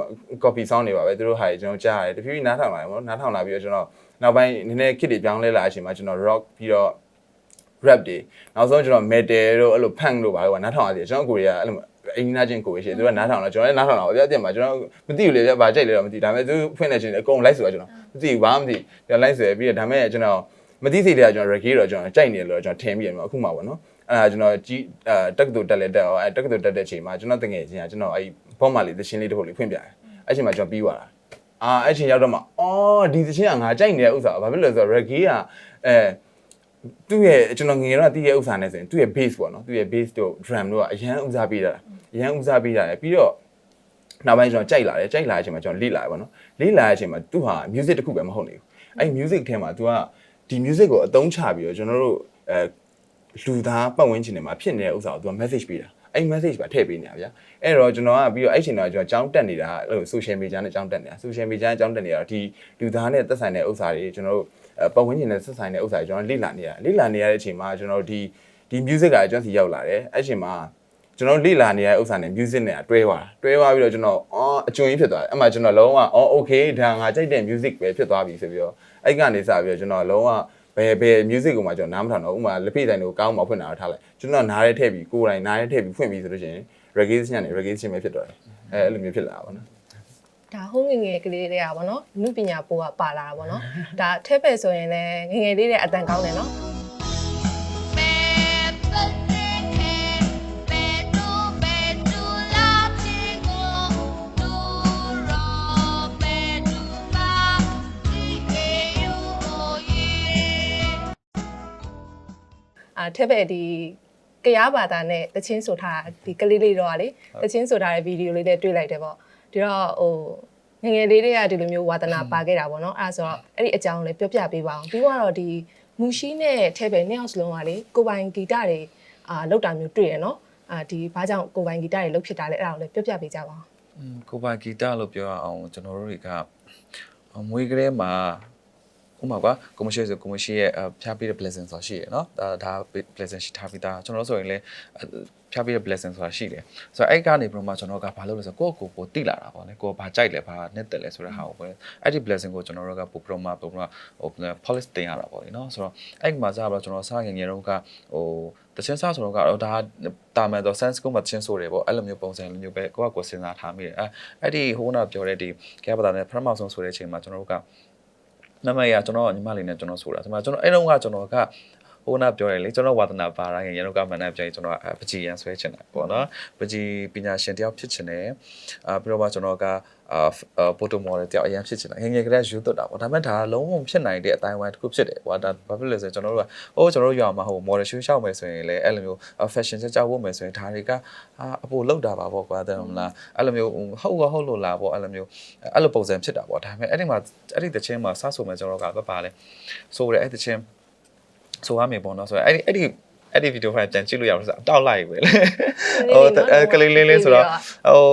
Speaker 3: copy sound တွေပါပဲသူတို့ဟာတွေကျွန်တော်ကြားရတယ်တဖြည်းဖြည်းနားထောင်လာတယ်ပေါ့နော်နားထောင်လာပြီးတော့ကျွန်တော်နောက်ပိုင်းနည်းနည်းခစ်တွေပြောင်းလဲလာအချိန်မှာကျွန်တော် rock ပြီးတော့ rap တွေနောက်ဆုံးကျွန်တော် metal တို့အဲ့လို punk တို့ပါကွာနားထောင်ရတယ်ကျွန်တော်ကိုရီးယားအဲ့လို အင်းနာချင်းကိုရှိတယ်သူကနားထောင်တော့ကျွန်တော်လည်းနားထောင်တာပါဗျာအပြင်မှာကျွန်တော်မသိဘူးလေဗျာဘာကြိုက်လဲတော့မသိဒါပေမဲ့သူဖွင့်နေချင်းအကုန်လိုက်ဆိုတော့ကျွန်တော်မသိဘူးဘာမှမသိကျွန်တော်လိုက်ဆိုရပြီးတော့ဒါပေမဲ့ကျွန်တော်မသိစိတ်တွေကကျွန်တော် reggae တော့ကျွန်တော်ကြိုက်နေတယ်လို့ကျွန်တော်ထင်ပြီးရမှာအခုမှပေါ့နော်အဲ့ဒါကျွန်တော်ကြီးအဲတက္ကသိုလ်တက်လက်တက်အောင်အဲတက္ကသိုလ်တက်တဲ့ချိန်မှာကျွန်တော်တငယ်ချင်းကကျွန်တော်အဲ့ဘောမလေးသချင်းလေးတစ်ခုလေးဖွင့်ပြတယ်အဲ့ချိန်မှာကျွန်တော်ပြီးသွားတာအာအဲ့ချိန်ရောက်တော့မှအော်ဒီသချင်းကငါကြိုက်နေတဲ့ဥစ္စာဘာဖြစ်လို့လဲဆိုတော့ reggae ကအဲ သူ့ရဲ့ကျွန်တော်ငယ်တော့တည်ရဲ့ဥစ္စာနဲ့ဆိုရင်သူ့ရဲ့ bass ပေါ့နော်သူ့ရဲ့ bass တို့ drum တို့ကအရန်ဥစားပေးတာအရန်ဥစားပေးတာလေပြီးတော့နောက်ပိုင်းကျွန်တော်ကြိုက်လာတယ်ကြိုက်လာတဲ့အချိန်မှာကျွန်တော်လေ့လာရပါတော့လေ့လာတဲ့အချိန်မှာသူဟာ music တစ်ခုပဲမဟုတ်နေဘူးအဲ့ music ထဲမှာ तू ကဒီ music ကိုအသုံးချပြီးတော့ကျွန်တော်တို့အဲလူသားပတ်ဝန်းကျင်တွေမှာဖြစ်နေတဲ့ဥစ္စာကို तू က message ပေးတာအဲ့ message ပါထည့်ပေးနေတာဗျာအဲ့တော့ကျွန်တော်ကပြီးတော့အဲ့ချိန်တော့ကျွန်တော်ကြောင်းတက်နေတာအဲ့လို social media နဲ့ကြောင်းတက်နေတာ social media နဲ့ကြောင်းတက်နေတာတော့ဒီလူသားနဲ့သက်ဆိုင်တဲ့ဥစ္စာတွေကျွန်တော်တို့ ပတ်ဝန်းကျင်နဲ့သက်ဆိုင်တဲ့ဥစ္စာတွေကျွန်တော်လေ့လာနေရလေ့လာနေရတဲ့အချိန်မှာကျွန်တော်တို့ဒီဒီ music ကကျွန်တော်စီရောက်လာတယ်အဲ့ချိန်မှာကျွန်တော်လေ့လာနေတဲ့ဥစ္စာနဲ့ music နဲ့တွဲသွားတာတွဲသွားပြီးတော့ကျွန်တော်အော်အကျွန်းကြီးဖြစ်သွားတယ်အဲ့မှာကျွန်တော်လုံးဝအော် okay ဒါငါကြိုက်တဲ့ music ပဲဖြစ်သွားပြီဆိုပြီးတော့အဲ့ကနေစပြီးတော့ကျွန်တော်လုံးဝဘယ်ဘယ် music ကိုမှကျွန်တော်နားမထောင်တော့ဥမာလက်ဖိတိုင်းကိုကောင်းမှဖွင့်တာတော့ထားလိုက်ကျွန်တော်နားရဲထည့်ပြီးကိုယ်တိုင်နားရဲထည့်ပြီးဖွင့်ပြီးဆိုလို့ရှိရင် reggae ညနေ reggae ချင်းပဲဖြစ်သွားတယ်အဲအဲ့လိုမျိုးဖြစ်လာတာပေါ့နော်
Speaker 1: ဒါဟုံးငယ်ငယ်ကလေးတွေကပေါ့နော်လူပညာပိုးကပါလာတာပေါ့နော်ဒါထဲပဲဆိုရင်လည်းငယ်ငယ်လေးတွေအတန်ကောင်းတယ်နော်အာထက်ပဲဒီကရားဘာသာနဲ့တချင်းဆိုထားဒီကလေးလေးတော့ကလေတချင်းဆိုထားတဲ့ဗီဒီယိုလေးတွေတွေ့လိုက်တယ်ပေါ့ ဒီတော့ဟိုငယ်ငယ်လေးတွေကဒီလိုမျိုးဝါသနာပါခဲ့တာပေါ့နော်အဲ့ဒါဆိုတော့အဲ့ဒီအကြောင်းလေးပြောပြပေးပါအောင်ပြီးတော့ဒီမူရှိနဲ့ထဲပဲနှစ်ယောက်စလုံးကလေကိုပိုင်ဂီတတွေအာလောက်တာမျိုးတွေ့ရနော်အာဒီဘာကြောင့်ကိုပိုင်ဂီတတွေလောက်ဖြစ်တာလဲအဲ့ဒါကိုလည်းပြောပြပေးကြပါအောင်
Speaker 5: อืมကိုပါဂီတလို့ပြောရအောင်ကျွန်တော်တို့တွေကအမွေးကလေးမှာ ဥပမာက commercial ဆို commercial ရဲ့ဖျားပေးတဲ့ blessing ဆိုတာရှိရယ်နော်ဒါဒါ blessing ရှိထားပြီးသားကျွန်တော်တို့ဆိုရင်လည်းဖျားပေးတဲ့ blessing ဆိုတာရှိတယ်ဆိုတော့အဲ့ကနေပြီးတော့မှကျွန်တော်ကဘာလုပ်လဲဆိုတော့ကိုယ့်ကိုယ်ကိုတိလာတာပေါ့လေကိုယ်ဘာကြိုက်လဲဘာနဲ့တက်လဲဆိုတဲ့ဟာကိုပဲအဲ့ဒီ blessing ကိုကျွန်တော်တို့ကပို့ပြီးတော့မှပို့ပြီးတော့ဟို policy တင်ရတာပေါ့လေနော်ဆိုတော့အဲ့မှာစပြီးတော့ကျွန်တော်စငယ်ငယ်တုန်းကဟိုတချင်းစားဆိုတော့ကတော့ဒါတာမန်တော့ sense ကိုမှတချင်းဆိုတယ်ပေါ့အဲ့လိုမျိုးပုံစံလိုမျိုးပဲကိုယ့်ကိုယ်စဉ်းစားထားမိတယ်အဲ့အဲ့ဒီဟိုကပြောတဲ့ဒီကဲပတာနဲ့ပထမဆုံးဆိုတဲ့အချိန်မှာကျွန်တော်တို့က နမရကျွန်တော်ညီမလေးနဲ့ကျွန်တော်ဆိုတာဒီမှာကျွန်တော်အဲ့တော့ကကျွန်တော်ကဟိုနာပြောတယ်လေကျွန်တော်ဝါသနာပါတာငယ်ရတော့ကမန်နဲ့ပြောရင်ကျွန်တော်ပကြီးရန်ဆွဲချင်တယ်ပေါ့နော်ပကြီးပညာရှင်တယောက်ဖြစ်ချင်တယ်အာပြီးတော့မှကျွန်တော်က အာပိုတိုမော်ဒယ်တယောက်အရင်ဖြစ်ချင်တယ်ငယ်ငယ်ကလေးယူသွတ်တာပေါ့ဒါပေမဲ့ဒါလုံးဝဖြစ်နိုင်တဲ့အတိုင်းဝိုင်းတစ်ခုဖြစ်တယ်ဟိုဒါဘာဖြစ်လဲဆိုရင်ကျွန်တော်တို့ကဟိုကျွန်တော်တို့ရွာမှာဟိုမော်ဒယ်ရှူးရှောက်မယ်ဆိုရင်လည်းအဲ့လိုမျိုး fashion ချက်ကြောက်ဖို့မယ်ဆိုရင်ဒါတွေကအာအပိုလောက်တာပါပေါ့ကွာတဲ့မလားအဲ့လိုမျိုးဟုတ်ကဟုတ်လို့လားပေါ့အဲ့လိုမျိုးအဲ့လိုပုံစံဖြစ်တာပေါ့ဒါပေမဲ့အဲ့ဒီမှာအဲ့ဒီတချင်းမှာစဆိုမယ်ကျွန်တော်ကဘာပါလဲဆိုရဲအဲ့တချင်းဆိုရမယ်ပေါ့နော်ဆိုတော့အဲ့ဒီအဲ့ဒီ အဲ့ဒီဗီဒီယိုဖိုင်ပြန်ကြည့်လို့ရအောင်ဆိုတော့တောက်လိုက်ပဲလေဟိုကလေးလေးလေးဆိုတော့ဟို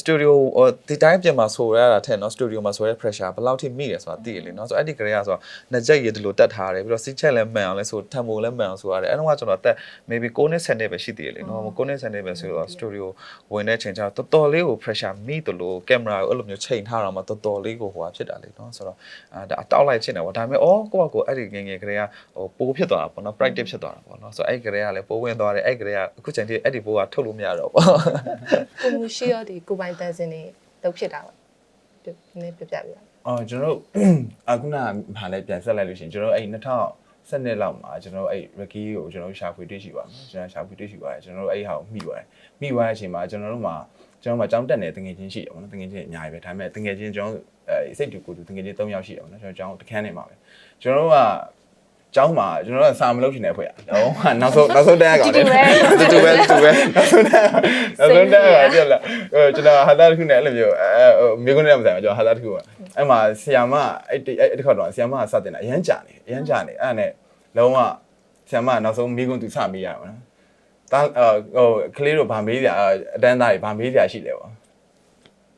Speaker 5: စတူဒီယိုဟိုဒီတိုင်းပြင်မှာဆိုရတာထက်နော်စတူဒီယိုမှာဆိုရတဲ့ pressure ဘယ်လောက်ထိမိတယ်ဆိုတာသိရလေနော်ဆိုတော့အဲ့ဒီကလေးကဆိုတော့နှစ်ချက်ရည်ဒီလိုတက်ထားတယ်ပြီးတော့စီးချက်လည်းမှန်အောင်လဲဆိုထံမိုလည်းမှန်အောင်ဆိုရတယ်အဲ့တော့ကကျွန်တော်တက် maybe 9နှစ်10နှစ်ပဲရှိသေးတယ်လေနော်9နှစ်10နှစ်ပဲဆိုတော့စတူဒီယိုဝင်တဲ့ချိန်ကျတော့တော်တော်လေးကို pressure မိတယ်လို့ကင်မရာကိုအဲ့လိုမျိုးချိန်ထားတော့မှတော်တော်လေးကိုဟိုဟာဖြစ်တာလေနော်ဆိုတော့အာဒါတောက်လိုက်ချင်တယ်ပေါ့ဒါပေမဲ့အော်ကိုကကိုအဲ့ဒီငယ်ငယ်ကလေးကဟိုပိုးဖြစ်သွားတာပေါ့နော် practice ဖြစ်သွားတာပေါ့နော်ဆိုတော့အဲ့ကလေးကလည်းပိုးဝင်သွားတယ်အဲ့ကလေးကအခုချိန်ထိအဲ့ဒီပိုးကထုတ်လို့မရတော့ပေါ့
Speaker 1: ကိုမူရှိရောဒီကိုပိုင်တန်စင်တွေလောက်ဖြစ်တာပေါ့ဒီနေ့ပြပြပြပါ
Speaker 3: အော်ကျွန်တော်တို့အခုနကဟာလည်းပြန်ဆက်လိုက်လို့ရှိရင်ကျွန်တော်တို့အဲ့2000စနစ်လောက်မှာကျွန်တော်တို့အဲ့ Ricky ကိုကျွန်တော်တို့ရှာဖွေတွေ့ရှိပါမယ်ကျွန်တော်ရှာဖွေတွေ့ရှိပါတယ်ကျွန်တော်တို့အဲ့ဟာကိုမိပါတယ်မိသွားတဲ့အချိန်မှာကျွန်တော်တို့မှာကျွန်တော်တို့မှာကြောင်းတက်နေတငယ်ချင်းရှိတယ်ပေါ့နော်တငယ်ချင်းအများကြီးပဲဒါပေမဲ့တငယ်ချင်းကျွန်တော်အဲစိတ်တူကိုယ်တူတငယ်ချင်း3ယောက်ရှိတယ်ပေါ့နော်ကျွန်တော်ကြောင်းတခန်းနေမှာပဲကျွန်တော်တို့က ကျောင်းမှာကျွန်တော်တို့ကစာမလုပ်ချင်တဲ့ဖွဲ့ရတော့နောက်ဆုံးနောက်ဆုံးတန်းရကောင်လေ
Speaker 1: တူတူပဲ
Speaker 3: တူတူပဲတူတူပဲနောက်ဆုံးတန်းနောက်ဆုံးတန်းရပြက်လာဟိုကျွန်တော်ဟာတာတစ်ခုနဲ့အဲ့လိုမျိုးအဲဟိုမိကုန်းနဲ့မဆိုင်ဘူးကျွန်တော်ဟာတာတစ်ခုကအဲ့မှာဆီယာမအဲ့အဲ့တစ်ခါတော့ဆီယာမစတင်တာအရန်ကြာနေအရန်ကြာနေအဲ့ဒါနဲ့လုံးဝဆီယာမနောက်ဆုံးမိကုန်းသူစမေးရပါတော့တာဟိုကလေးတို့ဗာမေးကြအတန်းသားတွေဗာမေးကြရှိလဲပေါ့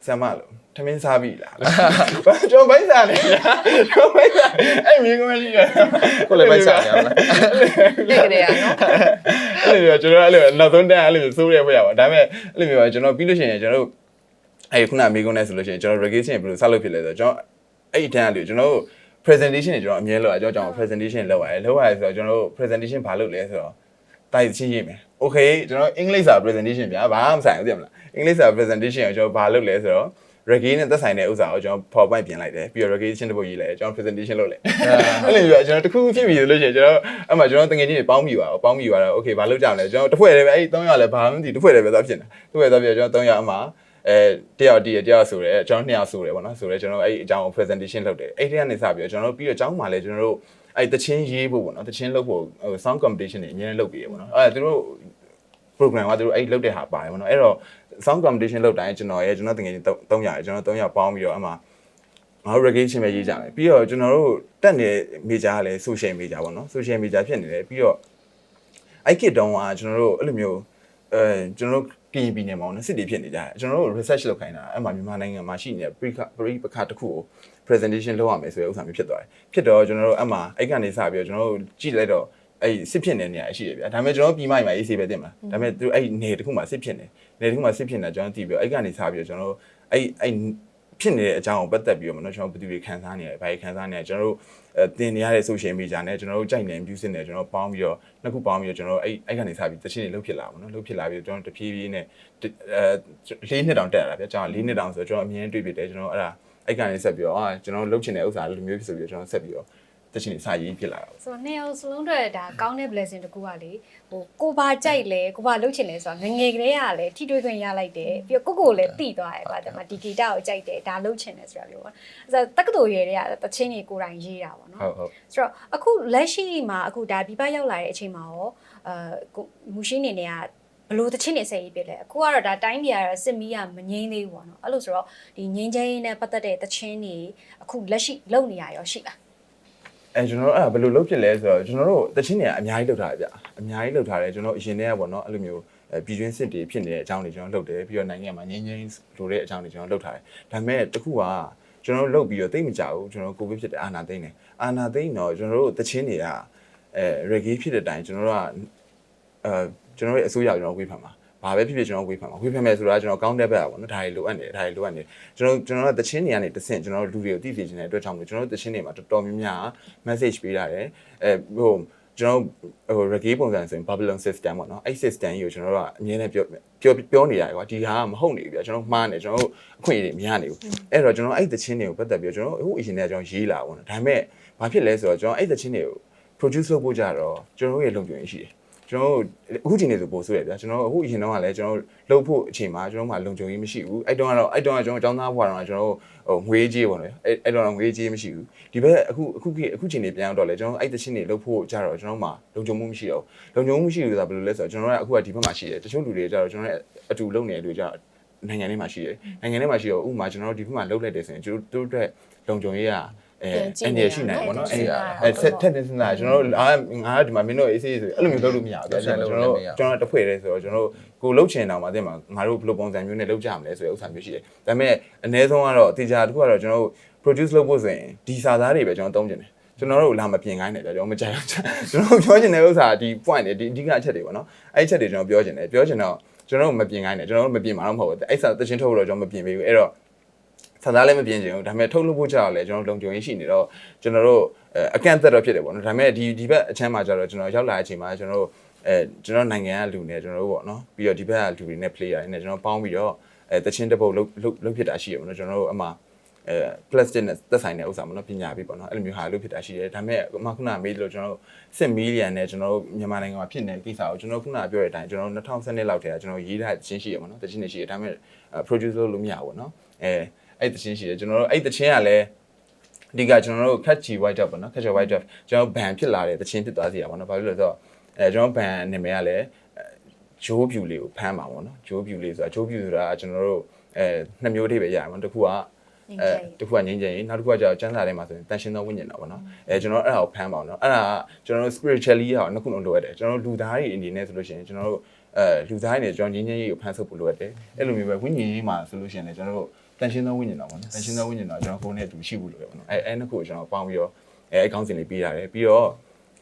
Speaker 3: ဆီယာမလို့ ထမင်းစားပြီလားကျွန်တော်ဘိုက်စားနေကျွန်တော်ဘိုက်စားအဲ့မိကုန်းမရှိရ
Speaker 5: ကိုလည်းပဲစားနေအောင်လား
Speaker 1: ပြည့်ကြရနော်
Speaker 3: အဲ့လိုမျိုးကျွန်တော်အဲ့လိုနောက်ဆုံးတန်းအဲ့လိုမျိုးစိုးရဲဖွဲ့ရပါဒါပေမဲ့အဲ့လိုမျိုးကျွန်တော်ပြီးလို့ရှိရင်ကျွန်တော်တို့အဲ့ခုနမေကုန်းနဲ့ဆိုလို့ရှိရင်ကျွန်တော် registration ဘယ်လိုဆက်လုပ်ဖြစ်လဲဆိုတော့ကျွန်တော်အဲ့ဒီတန်းအဲ့လိုကျွန်တော်တို့ presentation တွေကျွန်တော်အမြဲလုပ်ရကျွန်တော်ကျွန်တော် presentation လုပ်ရတယ်လုပ်ရတယ်ဆိုတော့ကျွန်တော်တို့ presentation ဘာလုပ်လဲဆိုတော့တိုက်ချင်းရေးမယ် okay ကျွန်တော်အင်္ဂလိပ်စာ presentation ဗျာဘာမှမဆိုင်ဘူးသိမလားအင်္ဂလိပ်စာ presentation ကိုကျွန်တော်ဘာလုပ်လဲဆိုတော့ reggae နဲ့သက်ဆိုင်တဲ့ဥစ္စာကိုကျွန်တော် PowerPoint ပြင်လိုက်တယ်ပြီးတော့ reggae ချင်းတစ်ပုတ်ရေးလိုက်တယ်ကျွန်တော် presentation လုပ်လိုက်အဲ့လိုမျိုးကျွန်တော်တခုခုဖြစ်ပြီဆိုလို့ရှိရင်ကျွန်တော်အဲ့မှာကျွန်တော်တငယ်ချင်းတွေပေါင်းမိပါတော့ပေါင်းမိပါတော့ okay ဘာလုပ်ကြမလဲကျွန်တော်တစ်ဖွဲ့တည်းပဲအဲ့3ရက်လည်းဘာမှမသိတစ်ဖွဲ့တည်းပဲသွားဖြစ်နေတာတစ်ဖွဲ့သွားပြကျွန်တော်3ရက်အမှာအဲတယောက်တည်းတယောက်ဆိုရဲကျွန်တော်2ယောက်ဆိုရဲပေါ့နော်ဆိုရဲကျွန်တော်အဲ့အကြောင်းကို presentation လုပ်တယ်အဲ့ဒီကနေစပြီးတော့ကျွန်တော်ပြီးတော့အကြောင်းမှာလည်းကျွန်တော်တို့အဲ့တချင်းရေးဖို့ပေါ့နော်တချင်းလုပ်ဖို့ဟို sound competition တွေအများကြီးလုပ်ပြီးရပေါ့နော်အဲ့ဒါသူတို့ program ကသူတို့အဲ့လုပ်တဲ့ဟာပါတယ်ပေါ့နော်အဲ့တော့ sound competition လုပ်တိုင်းကျွန်တော်ရဲ့ကျွန်တော်တကယ်300ရကျွန်တော်300ပေါင်းပြီးတော့အမှငါတို့ reggae ချင်းပဲရေးကြမယ်ပြီးတော့ကျွန်တော်တို့တက်နေတဲ့ major ကလည်း social media ပေါ့နော် social media ဖြစ်နေတယ်ပြီးတော့အဲ့ကစ်တုံးကကျွန်တော်တို့အဲ့လိုမျိုးအဲကျွန်တော်တို့ကရင်ပြည်နယ်မှာနော်စစ်တီဖြစ်နေကြတယ်ကျွန်တော်တို့ research လုပ်ခိုင်းတာအဲ့မှာမြန်မာနိုင်ငံမှာရှိနေတဲ့ pre pre ပခတစ်ခုကို presentation လုပ်ရမယ်ဆိုတဲ့ဥစ္စာမျိုးဖြစ်သွားတယ်ဖြစ်တော့ကျွန်တော်တို့အဲ့မှာအဲ့ကနေစပြီးတော့ကျွန်တော်တို့ကြည့်လိုက်တော့ အဲ့စစ်ဖြစ်နေတဲ့နေရာရှိတယ်ဗျာဒါပေမဲ့ကျွန်တော်ပြည်မမှာ AC ပဲတင်မလားဒါပေမဲ့သူအဲ့နေတစ်ခုမှာစစ်ဖြစ်နေနေတစ်ခုမှာစစ်ဖြစ်နေတာကျွန်တော်သိပြီးတော့အဲ့ကနေစပြီးတော့ကျွန်တော်တို့အဲ့အဲ့ဖြစ်နေတဲ့အကြောင်းကိုပတ်သက်ပြီးတော့မနော်ကျွန်တော်ဘယ်သူတွေခံစားနေရလဲဘာတွေခံစားနေရလဲကျွန်တော်တို့အဲတင်နေရတဲ့ social media နဲ့ကျွန်တော်တို့ကြိုက်နေ music နဲ့ကျွန်တော်ပေါင်းပြီးတော့နှစ်ခုပေါင်းပြီးတော့ကျွန်တော်တို့အဲ့အဲ့ကနေစပြီးတချင်းတွေလှုပ်ဖြစ်လာပါတော့လှုပ်ဖြစ်လာပြီးတော့ကျွန်တော်တဖြည်းဖြည်းနဲ့အဲ၄နှစ်တောင်တက်လာဗျာကျွန်တော်၄နှစ်တောင်ဆိုတော့ကျွန်တော်အမြင်တွေ့ဖြစ်တယ်ကျွန်တော်အဲ့ဒါအဲ့ကနေဆက်ပြီးတော့အာကျွန်တော်လှုပ်ချင်တဲ့ဥစ္စာလိုမျိုးဖြစ်ဆိုပြီးတော့ကျွန်တော်ဆက်ပြီးတော့ တချင်းတွေစာရေးဖြစ်လာတာပေါ့
Speaker 2: ဆိုတော့နှစ်ယောက်စလုံးတွေဒါကောင်းတဲ့ blessing တကူကလေဟိုကိုပါကြိုက်လဲကိုပါလှုပ်ချင်လဲဆိုတော့ငငယ်ကလေးကလည်းထိတွေ့ခွင့်ရလိုက်တယ်ပြီးတော့ကိုကိုလည်းတိသွားတယ်ကွာဒါမှဒီဂီတကိုကြိုက်တယ်ဒါလှုပ်ချင်တယ်ဆိုတာမျိုးပေါ့အဲဆိုတက္ကသိုလ်ရေတွေကတချင်းတွေကိုယ်တိုင်ရေးတာပေါ့နော်
Speaker 3: ဟုတ်ဟုတ်
Speaker 2: ဆိုတော့အခုလက်ရှိမှာအခုဒါဒီဘက်ရောက်လာတဲ့အချိန်မှာရောအဲကိုမူရှိနေနေကဘလို့တချင်းနေဆက်ရေးပြလဲအခုကတော့ဒါတိုင်းပြည်ကတော့စစ်မီးကမငိမ့်သေးဘူးပေါ့နော်အဲ့လိုဆိုတော့ဒီငိမ့်ချင်းနဲ့ပတ်သက်တဲ့တချင်းတွေအခုလက်ရှိလုံနေရရောရှိလား
Speaker 3: အဲကျွန်တော်တို့အဲ့ဒါဘယ်လိုလုပ်ဖြစ်လဲဆိုတော့ကျွန်တော်တို့တချင်းတွေကအများကြီးလုပ်ထားတယ်ဗျအများကြီးလုပ်ထားတယ်ကျွန်တော်အရင်တည်းကပေါ့နော်အဲ့လိုမျိုးအဲပြည်တွင်းစစ်တွေဖြစ်နေတဲ့အကြောင်းတွေကျွန်တော်လုပ်တယ်ပြီးတော့နိုင်ငံမှာငြိမ်းချမ်းလိုတဲ့အကြောင်းတွေကျွန်တော်လုပ်ထားတယ်ဒါပေမဲ့တခုကကျွန်တော်တို့လုပ်ပြီးတော့တိတ်မကြဘူးကျွန်တော်ကိုဗစ်ဖြစ်တဲ့အာနာသိန်းတယ်အာနာသိန်းတော့ကျွန်တော်တို့တချင်းတွေကအဲ reggae ဖြစ်တဲ့အတိုင်းကျွန်တော်တို့ကအဲကျွန်တော်ရဲ့အစိုးရကျွန်တော်ဝေးဖန်ပါ ဘာပဲဖြစ်ဖြစ်ကျွန်တော်ဝေးဖန်ပါဝေးဖန်မယ်ဆိုတာကကျွန်တော်ကောင်းတဲ့ဘက်ကပေါ့နော်ဒါတွေလိုအပ်နေတယ်ဒါတွေလိုအပ်နေတယ်ကျွန်တော်ကျွန်တော်ကတချင်းတွေကနေတဆင့်ကျွန်တော်လူတွေကိုသိစေချင်တဲ့အတွက်ကြောင့်မို့ကျွန်တော်တို့တချင်းတွေမှာတော်တော်များများ message ပေးထားတယ်အဲဟိုကျွန်တော်ဟို reggae ပုံစံဆိုရင် Babylon system ပေါ့နော်အဲ့ system ကြီးကိုကျွန်တော်တို့ကအမြဲတမ်းပြောပြောပြောနေရတယ်ကွာဒီဟာကမဟုတ်နေဘူးဗျာကျွန်တော်မှားနေကျွန်တော်တို့အခွင့်အရေးတွေမရနေဘူးအဲ့တော့ကျွန်တော်အဲ့တချင်းတွေကိုပတ်သက်ပြီးကျွန်တော်ဟိုအရင်ကကျွန်တော်ရေးလာပေါ့နော်ဒါပေမဲ့ဘာဖြစ်လဲဆိုတော့ကျွန်တော်အဲ့တချင်းတွေကို produce လုပ်ဖို့ကြတော့ကျွန်တော်တို့ရဲ့လုံခြုံရေးရှိတယ် ကျွန်တော်တို့အခုချိန်နေဆိုပို့ဆိုရဗျာကျွန်တော်အခုအရင်တော့ကလည်းကျွန်တော်လှုပ်ဖို့အချိန်မှာကျွန်တော်မှလုံခြုံရေးမရှိဘူးအဲ့တုန်းကတော့အဲ့တုန်းကကျွန်တော်ចောင်းသားဘွားတော့ကျွန်တော်ဟိုငွေကြေးပေါ့နော်အဲ့အဲ့တော့ငွေကြေးမရှိဘူးဒီဘက်အခုအခုအခုချိန်နေပြန်တော့လေကျွန်တော်အဲ့တချင်းတွေလှုပ်ဖို့ကြတော့ကျွန်တော်မှလုံခြုံမှုမရှိတော့လုံခြုံမှုမရှိဘူးဆိုတာဘယ်လိုလဲဆိုတော့ကျွန်တော်ကအခုကဒီဘက်မှာရှိတယ်တချို့လူတွေကြတော့ကျွန်တော်အတူလုံနေတဲ့လူကြတော့နိုင်ငံထဲမှာရှိတယ်နိုင်ငံထဲမှာရှိတော့ဥပမာကျွန်တော်တို့ဒီဘက်မှာလှုပ်လိုက်တယ်ဆိုရင်ကျွန်တော်တို့အတွက်လုံခြုံရေးက အဲအနေရှိနိုင်ပေါ့နော်အဲအဲဆက်ထက်တဲ့စဉ်းစားကျွန်တော်တို့အာငါဒီမှာမင်းတို့အေးဆေးဆိုအဲ့လိုမျိုးလုပ်လို့မရဘူးကျွန်တော်တို့ကျွန်တော်တစ်ဖွဲ့တည်းဆိုတော့ကျွန်တော်တို့ကိုလှုပ်ချင်တော့မှတင်မှာငါတို့ဘယ်လိုပုံစံမျိုးနဲ့လှုပ်ကြမလဲဆိုတဲ့ဥစ္စာမျိုးရှိတယ်ဒါပေမဲ့အ ਨੇ ဆုံးကတော့အတေချာတစ်ခုကတော့ကျွန်တော်တို့ produce လုပ်ဖို့ဆိုရင်ဒီစာသားတွေပဲကျွန်တော်သုံးချင်တယ်ကျွန်တော်တို့လာမပြင်ခိုင်းတယ်ကျွန်တော်မကြိုက်ဘူးကျွန်တော်ပြောချင်တဲ့ဥစ္စာဒီ point တွေဒီအဓိကအချက်တွေပေါ့နော်အဲ့အချက်တွေကျွန်တော်ပြောချင်တယ်ပြောချင်တော့ကျွန်တော်တို့မပြင်ခိုင်းတယ်ကျွန်တော်တို့မပြင်မှာတော့မဟုတ်ဘူးအဲ့စာတချင်းထုတ်လို့ကျွန်တော်မပြင်ပေးဘူးအဲ့တော့ စာသားလည်းမပြင်ချင်ဘူးဒါပေမဲ့ထုတ်လို့ဖို့ကြတော့လေကျွန်တော်လုံခြုံရေးရှိနေတော့ကျွန်တော်တို့အကန့်အသတ်တော့ဖြစ်တယ်ပေါ့နော်ဒါပေမဲ့ဒီဒီဘက်အချမ်းမှာကြတော့ကျွန်တော်ရောက်လာတဲ့အချိန်မှာကျွန်တော်တို့အဲကျွန်တော်နိုင်ငံကလူနဲ့ကျွန်တော်တို့ပေါ့နော်ပြီးတော့ဒီဘက်ကလူတွေနဲ့ player တွေနဲ့ကျွန်တော်ပေါင်းပြီးတော့အဲတချင်းတစ်ပုတ်လုတ်လုတ်လုတ်ဖြစ်တာရှိရပေါ့နော်ကျွန်တော်တို့အမှအဲ plastic နဲ့သက်ဆိုင်တဲ့ဥစ္စာပေါ့နော်ပညာပြီးပေါ့နော်အဲ့လိုမျိုးဟာလုတ်ဖြစ်တာရှိတယ်ဒါပေမဲ့အခုခုနမေးလို့ကျွန်တော်တို့စစ်မီလီယံနဲ့ကျွန်တော်တို့မြန်မာနိုင်ငံမှာဖြစ်နေတဲ့ကိစ္စကိုကျွန်တော်ခုနပြောတဲ့အတိုင်းကျွန်တော်တို့2012လောက်တည်းကကျွန်တော်ရေးထားတဲ့ချင်းရှိရပေါ့နော်တချင်းတွေရှိတယ်ဒါပေမဲ့ produce လုပ်လို့မရဘူးပေါ့နော်အဲ အဲ့တချင်းရှိတယ်ကျွန်တော်တို့အဲ့တချင်းကလည်းအဓိကကျွန်တော်တို့ catchy white up ပေါ့နော် catchy white up ကျွန်တော်ဘန်ဖြစ်လာတဲ့တခြင်းဖြစ်သွားစီရပါတော့ဘာလို့လဲဆိုတော့အဲကျွန်တော်ဘန်နာမည်ကလည်းဂျိုးဖြူလေးကိုဖမ်းပါပေါ့နော်ဂျိုးဖြူလေးဆိုတာဂျိုးဖြူဆိုတာကျွန်တော်တို့အဲနှစ်မျိုးအထိပဲရရမှာတစ်ခုကအဲတစ်ခုကငင်းကြရင်နောက်တစ်ခုကကျတော့ကျမ်းစာထဲမှာဆိုရင်တန်ရှင်းသောဝိညာဉ်တော်ပေါ့နော်အဲကျွန်တော်အဲ့ဒါကိုဖမ်းပါအောင်နော်အဲ့ဒါကကျွန်တော်တို့ spiritually ဟာနှစ်ခုလုံးလိုအပ်တယ်ကျွန်တော်တို့လူသားတွေအနေနဲ့ဆိုလို့ရှိရင်ကျွန်တော်တို့အဲလူသားတွေနဲ့ကျွန်တော်ငင်းချင်းရေးကိုဖမ်းဆုပ်ဖို့လိုအပ်တယ်အဲ့လိုမျိုးပဲဝိညာဉ်ရေးမှာဆိုလို့ရှိရင်လည်းကျွန်တော်တို့ တန်ရှင်းသောဝိညာဉ်တော်ပေါ့နော်တန်ရှင်းသောဝိညာဉ်တော်ကျွန်တော်ကိုယ်နဲ့အတူရှိဖို့လိုတယ်ပေါ့နော်အဲအဲနှစ်ခုကိုကျွန်တော်ပေါင်းပြီးတော့အဲအကောင့်စင်လေးပေးရတယ်ပြီးတော့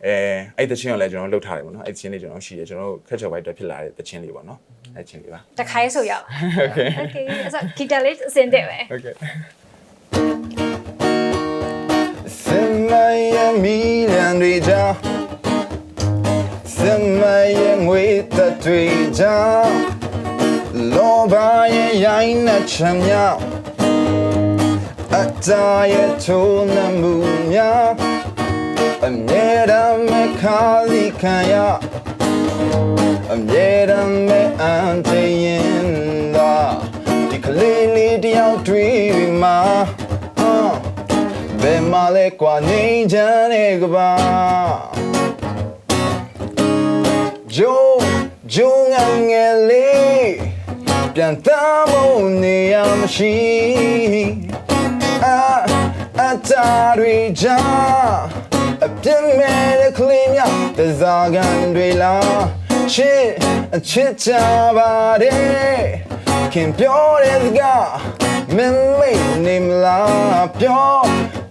Speaker 3: အဲအဲ့တချင်းကိုလည်းကျွန်တော်လှုပ်ထားတယ်ပေါ့နော်အဲ့တချင်းလေးကျွန်တော်ရှိတယ်ကျွန်တော်တို့ခက်ချော်ဘိုက်တက်ဖြစ်လာတဲ့တချင်းလေးပေါ့နော်အဲ့ချင်းလေးပါ
Speaker 2: တခိုင်းဆိုရအောင်
Speaker 3: Okay
Speaker 2: Okay အဲ့ဆိုဂီတာလေးအစင်တဲ့ပဲ
Speaker 3: Okay စမယမီလန် လောဘရဲ့ရိုင်းနဲ့ချမ်းမြောက်အတားရဲ့ထိုးနှမှုများအမြဲတမ်းမခါလီခံရအမြဲတမ်းမအန်တရင်သာဒီကလေးလေးတယောက်တွေ့မှာ uh, ဘယ်မှာလဲကွာနေချမ်းတဲ့ကပါဂျိုးဂျိုးငယ်ငယ်လေး ပြန်သားမို့နေရမရှိအာအတားတွေကြောင့်အပြစ်မဲ့တဲ့ကလေးများတစားကန်တွေလားချစ်အချစ်ချပါတယ်ခင်ပြောတဲ့စကားမင်းမိတ်နေမလားပြော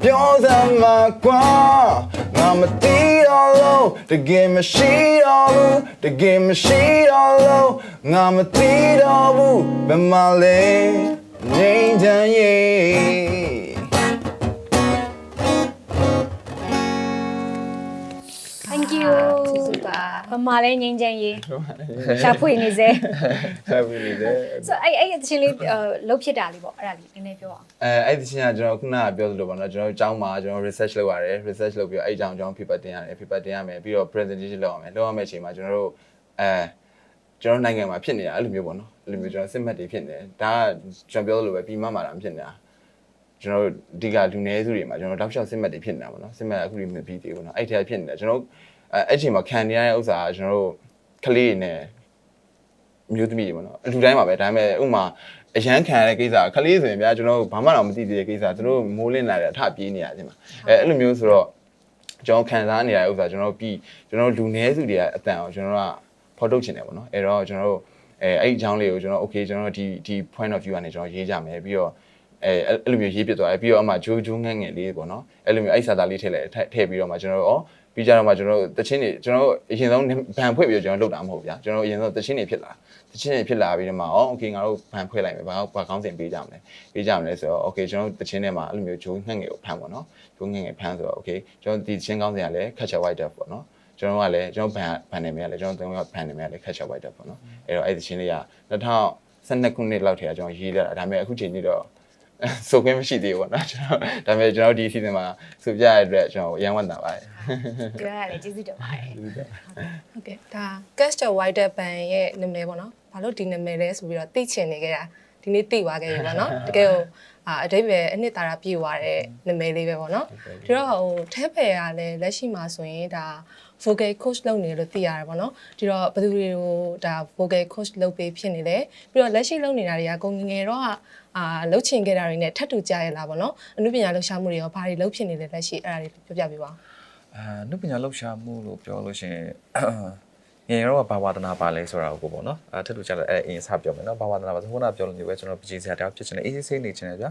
Speaker 3: ပြောစမ်းမကွာ ငါမတီးတော့လို့တကယ်မရှိတော့ဘူးတကယ်မရှိတော့လို့ငါမတီးတော့ဘူးဘယ်မှာလဲနေချမ်းရဲ့
Speaker 1: ကျေးဇူးပါ
Speaker 2: ဘာမှလည်းငင်းချင်ရေးရှာဖွေနေစေ
Speaker 3: happy နေတယ်
Speaker 2: ဆိုအဲ့အဲ့အချင်းလေးလှုပ်ဖြစ်တာလေးပေါ့အဲ့ဒါလေးနည်းနည်းပြောအောင်
Speaker 3: အဲအဲ့ဒီချင်းကကျွန်တော်ခုနကပြောသလိုပါတော့ကျွန်တော်ကျောင်းမှာကျွန်တော် research လုပ်ရတယ် research လုပ်ပြီးတော့အဲ့အကြောင်းကျွန်တော် paper တင်ရတယ် paper တင်ရမယ်ပြီးတော့ presentation လုပ်ရမယ်လုပ်ရမယ့်အချိန်မှာကျွန်တော်တို့အဲကျွန်တော်နိုင်ငံမှာဖြစ်နေတာအဲ့လိုမျိုးပေါ့နော်အဲ့လိုမျိုးကျွန်တော်စစ်မှတ်တွေဖြစ်နေတယ်ဒါကကျွန်တော်ပြောသလိုပဲပြီးမှမှာတာဖြစ်နေတာကျွန်တော်တို့ဒီကလူနည်းစုတွေမှာကျွန်တော်တောက်လျှောက်စစ်မှတ်တွေဖြစ်နေတာပေါ့နော်စစ်မှတ်အခုဒီမပြီးသေးဘူးနော်အဲ့ထဲဖြစ်နေတာကျွန်တော် အဲအဲ့ချိန်မှာခံနေရတဲ့ဥစ္စာကကျွန်တော်တို့ကလေးတွေနဲ့မျိုးသမီးတွေပေါ့နော်အလူတိုင်းပါပဲဒါပေမဲ့ဥမာအရန်ခံရတဲ့ကိစ္စကလေးဆိုရင်ဗျာကျွန်တော်တို့ဘာမှတော့မသိသေးတဲ့ကိစ္စသူတို့မိုးလင်းလာတယ်အထပြေးနေရတယ်မှာအဲအဲ့လိုမျိုးဆိုတော့ကျွန်တော်ခံစားနေရတဲ့ဥစ္စာကျွန်တော်ပြီးကျွန်တော်လူနည်းစုတွေကအတန်အောင်ကျွန်တော်ကဖော်ထုတ်ချင်တယ်ပေါ့နော်အဲ့တော့ကျွန်တော်တို့အဲအဲ့ဒီအကြောင်းလေးကိုကျွန်တော် okay ကျွန်တော်ဒီဒီ point of view ကနေကျွန်တော်ရေးကြမယ်ပြီးတော့အဲအဲ့လိုမျိုးရေးပြသွားတယ်ပြီးတော့အမှဂျိုးဂျိုးငန့်ငယ်လေးပေါ့နော်အဲ့လိုမျိုးအဲ့စာသားလေးထည့်လိုက်ထည့်ထည့်ပြီးတော့မှကျွန်တော်တို့ဩ ပြီးကြတော့မှကျွန်တော်တို့တချင်းတွေကျွန်တော်တို့အရင်ဆုံးဗန်ဖွင့်ပြီးတော့ကျွန်တော်လုပ်တာမဟုတ်ဗျာကျွန်တော်တို့အရင်ဆုံးတချင်းတွေဖြစ်လာတချင်းတွေဖြစ်လာပြီးတော့မှဩโอเคငါတို့ဗန်ဖွင့်လိုက်မယ်ဘာဘာကောင်းစင်ပေးကြမလဲပေးကြမလဲဆိုတော့โอเคကျွန်တော်တို့တချင်းထဲမှာအဲ့လိုမျိုးဂျိုးငန့်ငယ်ကိုဖမ်းပေါ့နော်ဂျိုးငန့်ငယ်ဖမ်းဆိုတော့โอเคကျွန်တော်ဒီတချင်းကောင်းစင်ကလည်း catch white dove ပေါ့နော်ကျွန်တော်ကလည်းကျွန်တော်ဗန်ဗန်နေမယ်လည်းကျွန်တော်သုံးယောက်ဗန်နေမယ်လည်း catch white dove ပေါ့နော်အဲ့တော့အဲ့ဒီချင်းလေးက2012ခုနှစ်လောက်ထဲကကျွန်တော်ရေးလာတာဒါပေမဲ့အခုချိန်ကြီးတော့ ဆိုခွင့်မရှိသေးဘူးပေါ့နော်ကျွန်တော်ဒါပေမဲ့ကျွန်တော်ဒီ season မှာဆိုပြရတဲ့အတွက်ကျွန်တော်အရန်ဝမ်းသာပါတယ်
Speaker 2: ပြောရတယ်ကျေးဇူးတင်ပါတယ်
Speaker 1: ဟုတ်ကဲ့ဒါ Castor Wider Band ရဲ့နာမည်ပေါ့နော်ဘာလို့ဒီနာမည်လဲဆိုပြီးတော့သိချင်နေကြတာဒီနေ့သိသွားခဲ့ပြီပေါ့နော်တကယ်ကိုအာအတိတ်ပဲအနှစ်သာရပြည့်သွားတဲ့နာမည်လေးပဲပေါ့နော်ဒီတော့ဟိုထဲဖယ်ကလည်းလက်ရှိမှာဆိုရင်ဒါ vocal coach လုပ်နေတယ်လို့သိရတယ်ပေါ့နော်ဒီတော့ဘယ်သူတွေကိုဒါ vocal coach လုပ်ပေးဖြစ်နေလဲပြီးတော့လက်ရှိလုပ်နေတာတွေကကိုငယ်ငယ်တော့ကအာလှုပ်ချင်ခဲ့တာတွေနဲ့ထပ်တူကြရလားပေါ့နော်အမှုပညာလှုပ်ရှားမှုတွေရောဘာတွေလှုပ်ဖြစ်နေလဲလက်ရှိအဲ့ဒါတွေပြောပြပေးပါဦး
Speaker 5: အာနုပညာလှုပ်ရှားမှုလို့ပြောလို့ရှိရင်ငယ်ရောဘာဝဒနာပါလဲဆိုတာကိုပေါ့နော်အဲထပ်တူကြတယ်အဲအရင်စပြောမယ်နော်ဘာဝဒနာပါဆိုခုနပြောလို့မျိုးပဲကျွန်တော်ပြည်စရာတယောက်ဖြစ်ချင်တယ်အေးအေးဆေးနေချင်တယ်ဗျာ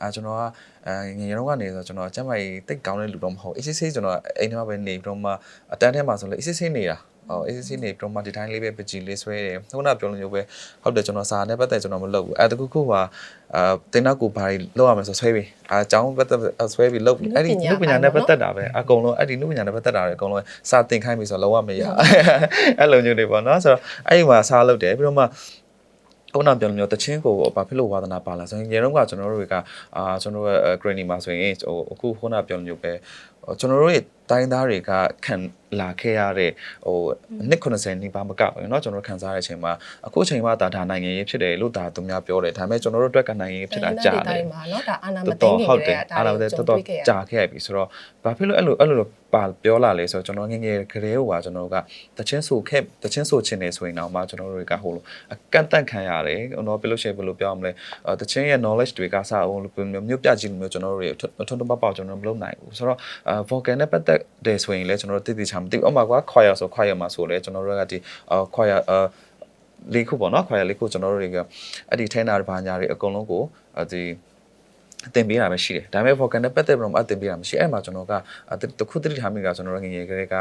Speaker 5: အာကျွန်တော်ကအဲငယ်ရောကနေဆိုကျွန်တော်ကျမ်းမာရေးတိတ်ကောင်းတဲ့လူတော့မဟုတ်အေးအေးဆေးကျွန်တော်အိမ်ထဲမှာပဲနေပြီးတော့မှအတန်းထဲမှာဆိုလဲအေးအေးဆေးနေတာဟော ACC နေပြီးတော့မှဒီတိုင်းလေးပဲပကြီးလေးဆွဲတယ်ခုနပြောလို့မျိုးပဲဟုတ်တယ်ကျွန်တော်စာနဲ့ပတ်သက်ကျွန်တော်မလုပ်ဘူးအဲတခုခုကအာတင်တော့ကိုဘာတွေလုပ်ရမလဲဆိုဆွဲပြီးအာအကြောင်းပတ်သက်ဆွဲပြီးလုပ်ပြီးအဲ့ဒီနုပညာနဲ့ပတ်သက်တာပဲအကုန်လုံးအဲ့ဒီနုပညာနဲ့ပတ်သက်တာတွေအကုန်လုံးစာသင်ခိုင်းပြီဆိုတော့လုံးဝမရအဲ့လိုမျိုးတွေပေါ့နော်ဆိုတော့အဲ့ဒီမှာစာလုပ်တယ်ပြီးတော့မှခုနပြောလို့မျိုးတချင်းကိုဘာဖြစ်လို့ဝါသနာပါလားဆိုရင်ရေတော့ကကျွန်တော်တို့တွေကအာကျွန်တော်တို့ရဲ့ granny မှာဆိုရင်ဟိုအခုခုနပြောလို့မျိုးပဲ ကျွန်တော်တို့ရဲ့ တိုင်းသားတွေကခံလာခဲ့ရတဲ့ဟိုနှစ်90နီးပါးမကဘူးเนาะကျွန်တော်တို့ခံစားရတဲ့အချိန်မှာအခုအချိန်မှဒါဒါနိုင်ငံရေးဖြစ်တယ်လို့ဒါသူများပြောတယ်ဒါပေမဲ့ကျွန်တော်တို့အတွက်ကနိုင်ငံရေးဖြစ်တာကြာတယ်
Speaker 1: မှာเนาะဒါအာနာမ
Speaker 5: တော်
Speaker 1: သိ
Speaker 5: တော်
Speaker 1: ငင်
Speaker 5: ဟုတ်
Speaker 1: က
Speaker 5: တ
Speaker 1: လေး
Speaker 5: ယ်
Speaker 1: ကဒါ
Speaker 5: အားလုံး
Speaker 1: လေး
Speaker 5: တော်
Speaker 1: ကြုံ
Speaker 5: တော်
Speaker 1: တွေ့ခဲ့ရ
Speaker 5: ကြာခဲ့ပြီဆိုတော့ဘာဖြစ်လို့အဲ့လိုအဲ့လိုပါပြောလာလဲဆိုတော့ကျွန်တော်ငယ်ငယ်ကလေးကကျွန်တော်ကတချင်းဆိုခဲ့တချင်းဆိုချင်နေဆိုရင်တော့မှကျွန်တော်တို့တွေကဟိုလိုအကန့်တန့်ခံရတယ်ဟိုတော့ပြလို့ရှိရင်ဘယ်လိုပြောရမလဲတချင်းရဲ့ knowledge တွေကစအောင်မျိုးပြကြီးမျိုးကျွန်တော်တို့တွေထွန်းထွန်းပေါက်ကျွန်တော်မလုပ်နိုင်ဘူးဆိုတော့ vocal နဲ့ပတ်သက်တယ်ဆိုရင်လည်းကျွန်တော်တို့တည်တည်ချာမသိဘူးအမှကွာ choir ဆို choir မှာဆိုလဲကျွန်တော်တို့ကဒီ choir လေးခုပေါ့နော် choir လေးခုကျွန်တော်တို့တွေကအဲ့ဒီထဲနာဘာညာတွေအကုန်လုံးကိုဒီအတင်ပေးတာပဲရှိတယ်ဒါပေမဲ့ vocal နဲ့ပတ်သက်ပြီးတော့အတင်ပေးတာမရှိအဲ့မှာကျွန်တော်ကတခုတတိထားမိကကျွန်တော်တို့ငငယ်ကလေးက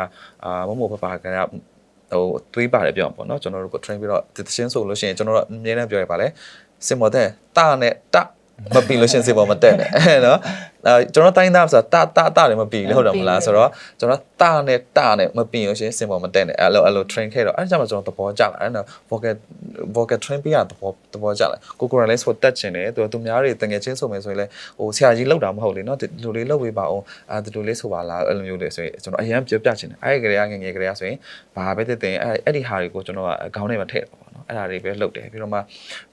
Speaker 5: အာမမို့ပပကဟိုတွေးပါတယ်ပြောအောင်ပေါ့နော်ကျွန်တော်တို့ကို train ပြီးတော့တချင်းဆိုလို့ရှိရင်ကျွန်တော်တို့အမြဲတမ်းပြောရပါလေစင်မော်တဲ့တာနဲ့တ မပီလို့ရှရင်စင်ပေါ်မတက်နဲ့အဲ့နော်အဲကျွန်တော်တိုင်းသားဆိုတာတာတာတာလည်းမပီလေဟုတ်တယ်မလားဆိုတော့ကျွန်တော်တာနဲ့တာနဲ့မပီလို့ရှရင်စင်ပေါ်မတက်နဲ့အဲ့လိုအဲ့လို train ခဲ့တော့အဲ့ကြောင့်ကျွန်တော်သဘောကျလာအဲ့နော် vocal vocal train ပြရသဘောသဘောကျလာကိုကိုရလည်းဆိုတက်ချင်တယ်သူသူများတွေတငယ်ချင်းဆိုမယ်ဆိုရင်လည်းဟိုဆရာကြီးလောက်တာမဟုတ်လေနော်ဒီလိုလေးလောက်ပေးပါအောင်အဲဒီလိုလေးဆိုပါလားအဲ့လိုမျိုးလေဆိုရင်ကျွန်တော်အရင်ပြောပြချင်တယ်အဲ့ဒီကလေးကငငယ်ကလေးကဆိုရင်ဘာပဲတက်တင်အဲ့အဲ့ဒီဟာတွေကိုကျွန်တော်ကခေါင်းထဲမှာထည့်တယ်ပေါ့နော် အဲ့ဒါတွေပဲလုပ်တယ်ပြီးတော့မှ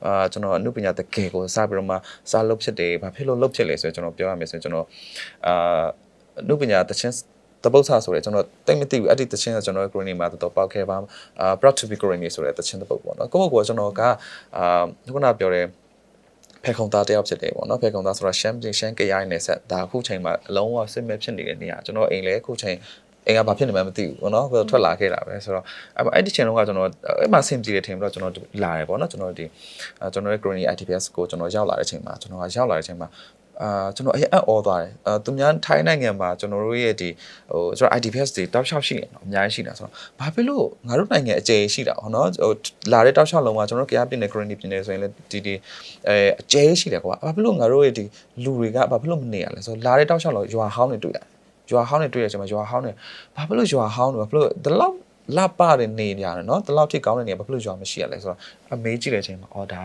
Speaker 5: အာကျွန်တော်အနုပညာတကယ်ကိုစပြီးတော့မှစလုပ်ဖြစ်တယ်ဘာဖြစ်လို့လုပ်ဖြစ်လဲဆိုရင်ကျွန်တော်ပြောရမယ်ဆိုရင်ကျွန်တော်အာအနုပညာတချင်းတပုတ်ဆာဆိုရဲကျွန်တော်တိတ်မသိဘူးအဲ့ဒီတချင်းကကျွန်တော် green မှာတော်တော်ပေါက်ခဲ့ပါအာ proud to be green ဆိုရဲတချင်းတပုတ်ပေါ့နော်ကိုယ့်ကိုယ်ကကျွန်တော်ကအာခုနပြောတဲ့ဖဲခုံသားတယောက်ဖြစ်တယ်ပေါ့နော်ဖဲခုံသားဆိုတာရှမ်းပြည်ရှမ်းကြရိုင်းနေဆက်ဒါအခုချိန်မှာအလုံးဝစစ်မဲ့ဖြစ်နေတဲ့နေရာကျွန်တော်အိမ်လဲအခုချိန် အိမ်ကဘာဖြစ်နေမှမသိဘူးပေါ့နော်ကိုထွက်လာခဲ့တာပဲဆိုတော့အဲ့အဲ့ဒီချိန်တုန်းကကျွန်တော်အဲ့မှာဆင်ကြည့်တဲ့ထင်ပြီးတော့ကျွန်တော်လာတယ်ပေါ့နော်ကျွန်တော်ဒီကျွန်တော်ရဲ့ green ITPS ကိုကျွန်တော်ရောက်လာတဲ့ချိန်မှာကျွန်တော်ကရောက်လာတဲ့ချိန်မှာအာကျွန်တော်အရင်အံ့ဩသွားတယ်အာသူများထိုင်းနိုင်ငံမှာကျွန်တော်တို့ရဲ့ဒီဟိုကျွန်တော် IDPS တွေတောက်လျှောက်ရှိတယ်နော်အများကြီးရှိတာဆိုတော့ဘာဖြစ်လို့ငါတို့နိုင်ငံအကျယ်ရှိတာဟောနော်ဟိုလာတဲ့တောက်လျှောက်လုံးမှာကျွန်တော်တို့ကြားပြနေ Granny ပြနေဆိုရင်လည်းဒီဒီအဲအကျယ်ရှိတယ်ကွာဘာဖြစ်လို့ငါတို့ရဲ့ဒီလူတွေကဘာဖြစ်လို့မနေရလဲဆိုတော့လာတဲ့တောက်လျှောက်လုံးရွာဟောင်းတွေတွေ့ရတယ် ရွာဟောင်းတွေတွေ့ရချိန်မှာရွာဟောင်းတွေဘာဖြစ်လို့ရွာဟောင်းတွေဘာဖြစ်လို့ဒီလောက်လာပါတဲ့နေနေရတယ်နော်ဒီလောက်ထိကောင်းတဲ့နေဘာဖြစ်လို့ရွာမရှိရလဲဆိုတော့အမေးကြည့်တဲ့အချိန်မှာအော်ဒါ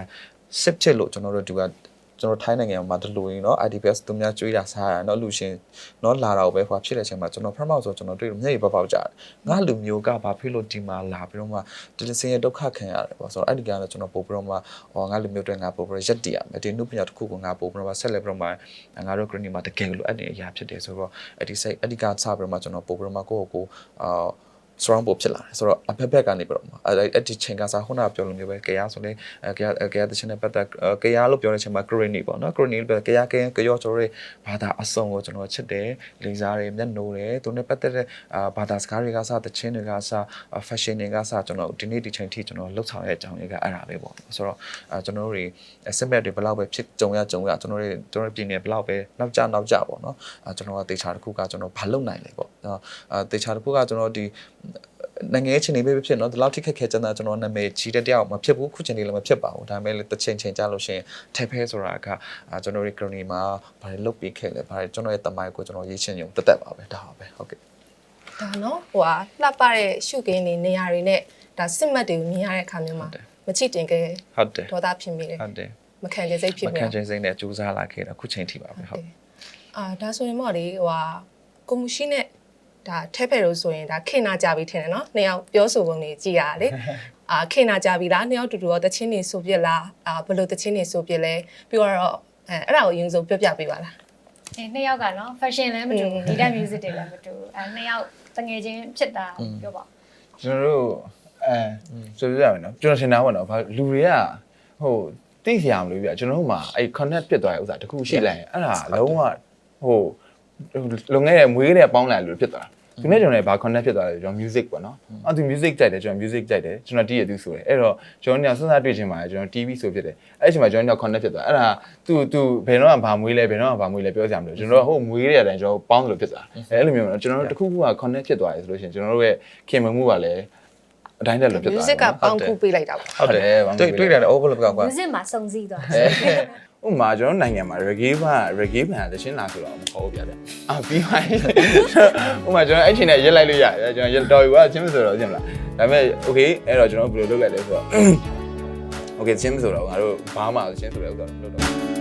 Speaker 5: စစ်ဖြစ်လို့ကျွန်တော်တို့ဒီက ကျွန်တော်ထိုင်းနိုင်ငံမှာတလူရင်เนาะ IDPS သူများကြွေးတာစားရเนาะလူရှင်เนาะလာတော့ပဲဟိုဖြစ်တဲ့အချိန်မှာကျွန်တော်ဖမ်းမောက်ဆိုကျွန်တော်တွေ့လို့မျက်ရည်ပေါက်ပေါက်ကြတယ်ငါလူမျိုးကဘာဖြစ်လို့ဒီမှာလာပြီးတော့မှဒီလစင်းရဲ့ဒုက္ခခံရတယ်ပေါ့ဆိုတော့အဲ့ဒီကလည်းကျွန်တော်ပို့ပြီးတော့မှဟောငါလူမျိုးတွေငါပို့ပြီးရက်တည်ရမယ်ဒီနုပညာတစ်ခုကိုငါပို့ပြီးတော့မှဆက်လက်ပြီးတော့မှငါတို့ green မှာတကယ်လို့အဲ့ဒီအရာဖြစ်တယ်ဆိုတော့အဲ့ဒီစိတ်အဲ့ဒီကစပြီးတော့မှကျွန်တော်ပို့ပြီးတော့မှကိုယ့်ကိုယ်ကိုအာ strong ပို့ဖြစ်လာတယ်ဆိုတော့အဖက်ဖက်ကနေပြီးတော့အဲ့အဲ့ဒီချိန်ကစားခုနကပြောလိုမျိုးပဲကြရဆိုလေကြရကြရတဲ့ချင်းနဲ့ပတ်သက်ကြရလို့ပြောတဲ့ချိန်မှာ granny ပေါ့နော် granny လို့ပြောကြရကဲကြောကျွန်တော်တို့ဘာသာအစုံကိုကျွန်တော်ချစ်တယ်လေးစားတယ်မျက်နှိုးတယ်သူနဲ့ပတ်သက်တဲ့ဘာသာစကားတွေကစတဲ့ချင်းတွေကစ fashion တွေကစကျွန်တော်ဒီနေ့ဒီချိန်ထိကျွန်တော်လှုပ်ဆောင်ရတဲ့အကြောင်းတွေကအဲ့ဒါပဲပေါ့ဆိုတော့ကျွန်တော်တို့တွေစက်မဲ့တွေဘယ်လောက်ပဲဖြစ်ကြုံရကြုံရကျွန်တော်တို့ကျွန်တော်ပြည်နယ်ဘယ်လောက်ပဲနောက်ကျနောက်ကျပေါ့နော်ကျွန်တော်ကတေချာတစ်ခုကကျွန်တော်ဘာလုပ်နိုင်လဲပေါ့အဲတေချာတစ်ခုကကျွန်တော်ဒီ နိုင်ငံရေးချင်းနေပဲဖြစ်နော်ဒီလောက်ထိခက်ခဲကြတာကျွန်တော်နာမည်ကြီးတဲ့တယောက်မဖြစ်ဘူးခုချိန်လေးလည်းမဖြစ်ပါဘူးဒါပေမဲ့လည်းတစ်ချိန်ချိန်ကြာလို့ရှိရင်ထဲဖဲဆိုတာကကျွန်တော်ရဲ့ crony မှာဘာတွေလုပ်ပြီးခဲ့လဲဘာတွေကျွန်တော်ရဲ့တမိုင်းကိုကျွန်တော်ရေးချင်ရုံတက်တက်ပါပဲဒါပါပဲဟုတ်ကဲ့
Speaker 1: ဒါနော်ဟိုဟာလှပတဲ့ရှုခင်းနေနေရာတွေနဲ့ဒါစစ်မှတ်တွေကိုမြင်ရတဲ့အခါမျိုးမှာမချစ်တင်ခဲ့
Speaker 5: ဟုတ်တယ်
Speaker 1: ဒေါသဖြစ်မိတယ်
Speaker 5: ဟုတ်တယ်
Speaker 1: မခံချင်စိတ်ဖြစ်
Speaker 5: မ
Speaker 1: မိ
Speaker 5: ခံ
Speaker 1: တာ
Speaker 5: ချင်စိတ်နဲ့စူးစမ်းလာခဲ့တာခုချိန်ထိပါပဲဟုတ်
Speaker 1: အာဒါဆိုရင်ပေါ့လေဟိုဟာကိုမူရှိနဲ့ ဒါထဲဖဲလို့ဆိုရင်ဒါခေနာကြပြီထင်တယ်နော်နှစ်ယောက်ပြောဆိုပုံတွေကြည်ရတာလေအာခေနာကြပြီလားနှစ်ယောက်တူတူရောတချင်းနေဆိုပြစ်လားအာဘယ်လိုတချင်းနေဆိုပြစ်လဲပြီးတော့အဲအဲ့ဒါကိုအရင်ဆုံးပြောပြပေးပါလား
Speaker 2: အဲနှစ်ယောက်ကနော် fashion လည်းမတူဘူးဒီတိုင်း music တွေလည်းမတူဘူးအဲနှစ်ယောက်တငယ်ချင်းဖြစ်တာပြောပါ
Speaker 3: ကျွန်တော်တို့အဲဆိုပြရမယ်နော်ကျွန်တော်ထင်တာပေါ့နော်ဘာလူတွေကဟိုသိစရာမလိုပြကျွန်တော်တို့မှာအဲ့ connect ဖြစ်သွားတဲ့ဥစ္စာတခုရှိလိုက်ရင်အဲ့ဒါလုံးဝဟိုလုံငယ်ရဲ့မွေးတဲ့ပေါင်းလာလို့ဖြစ်သွားတာ သူနဲ့ကျွန်တော်လည်းဘာ connect ဖြစ်သွားလဲကျွန်တော် music ပေါ့နော်အော်သူ music ကြိုက်တယ်ကျွန်တော် music ကြိုက်တယ်ကျွန်တော်တီးရသူဆိုတယ်အဲ့တော့ကျွန်တော်ညစစတွေ့ချင်းမှာကျွန်တော် TV ဆိုဖြစ်တယ်အဲ့ဒီအချိန်မှာကျွန်တော်ည connect ဖြစ်သွားအဲ့ဒါသူသူဘယ်တော့မှဘာမွေးလဲဘယ်တော့မှဘာမွေးလဲပြောစရာမလိုကျွန်တော်ဟိုမွေးတဲ့အတိုင်းကျွန်တော်ပေါင်းလို့ဖြစ်သွားအဲ့လိုမျိုးနော်ကျွန်တော်တို့တခုခုက connect ဖြစ်သွားတယ်ဆိုလို့ရှိရင်ကျွန်တော်တို့ရဲ့ခင်မမှုကလည်းအတိုင်းတက်လို့ဖြစ်သွားတယ်
Speaker 1: music ကပေါင်းခုပေးလိုက်တာပေါ့
Speaker 3: ဟုတ်တယ်
Speaker 5: တွေ့တွေ့တယ် over လောက်ကွာ
Speaker 2: music မှာစုံစည်းသွား
Speaker 3: ဥပမာကျွန်တော်နိုင်ငံမှာ reggae ဘာ reggae ဘာတချင်းလာဆိုတော့မဟုတ်ဘူးဗျာဗျအာပြီးပါဥပမာကျွန်တော်အဲ့ချိန်နဲ့ရက်လိုက်လို့ရတယ်ကျွန်တော်ရက်တော်ပြီကွာချင်းမဆိုတော့ရှင်းမလားဒါပေမဲ့ okay အဲ့တော့ကျွန်တော်ဘယ်လိုလုပ်လိုက်လဲဆိုတော့ okay ချင်းမဆိုတော့ငါတို့ဘာမှချင်းဆိုတဲ့ဥစ္စာလုပ်တော့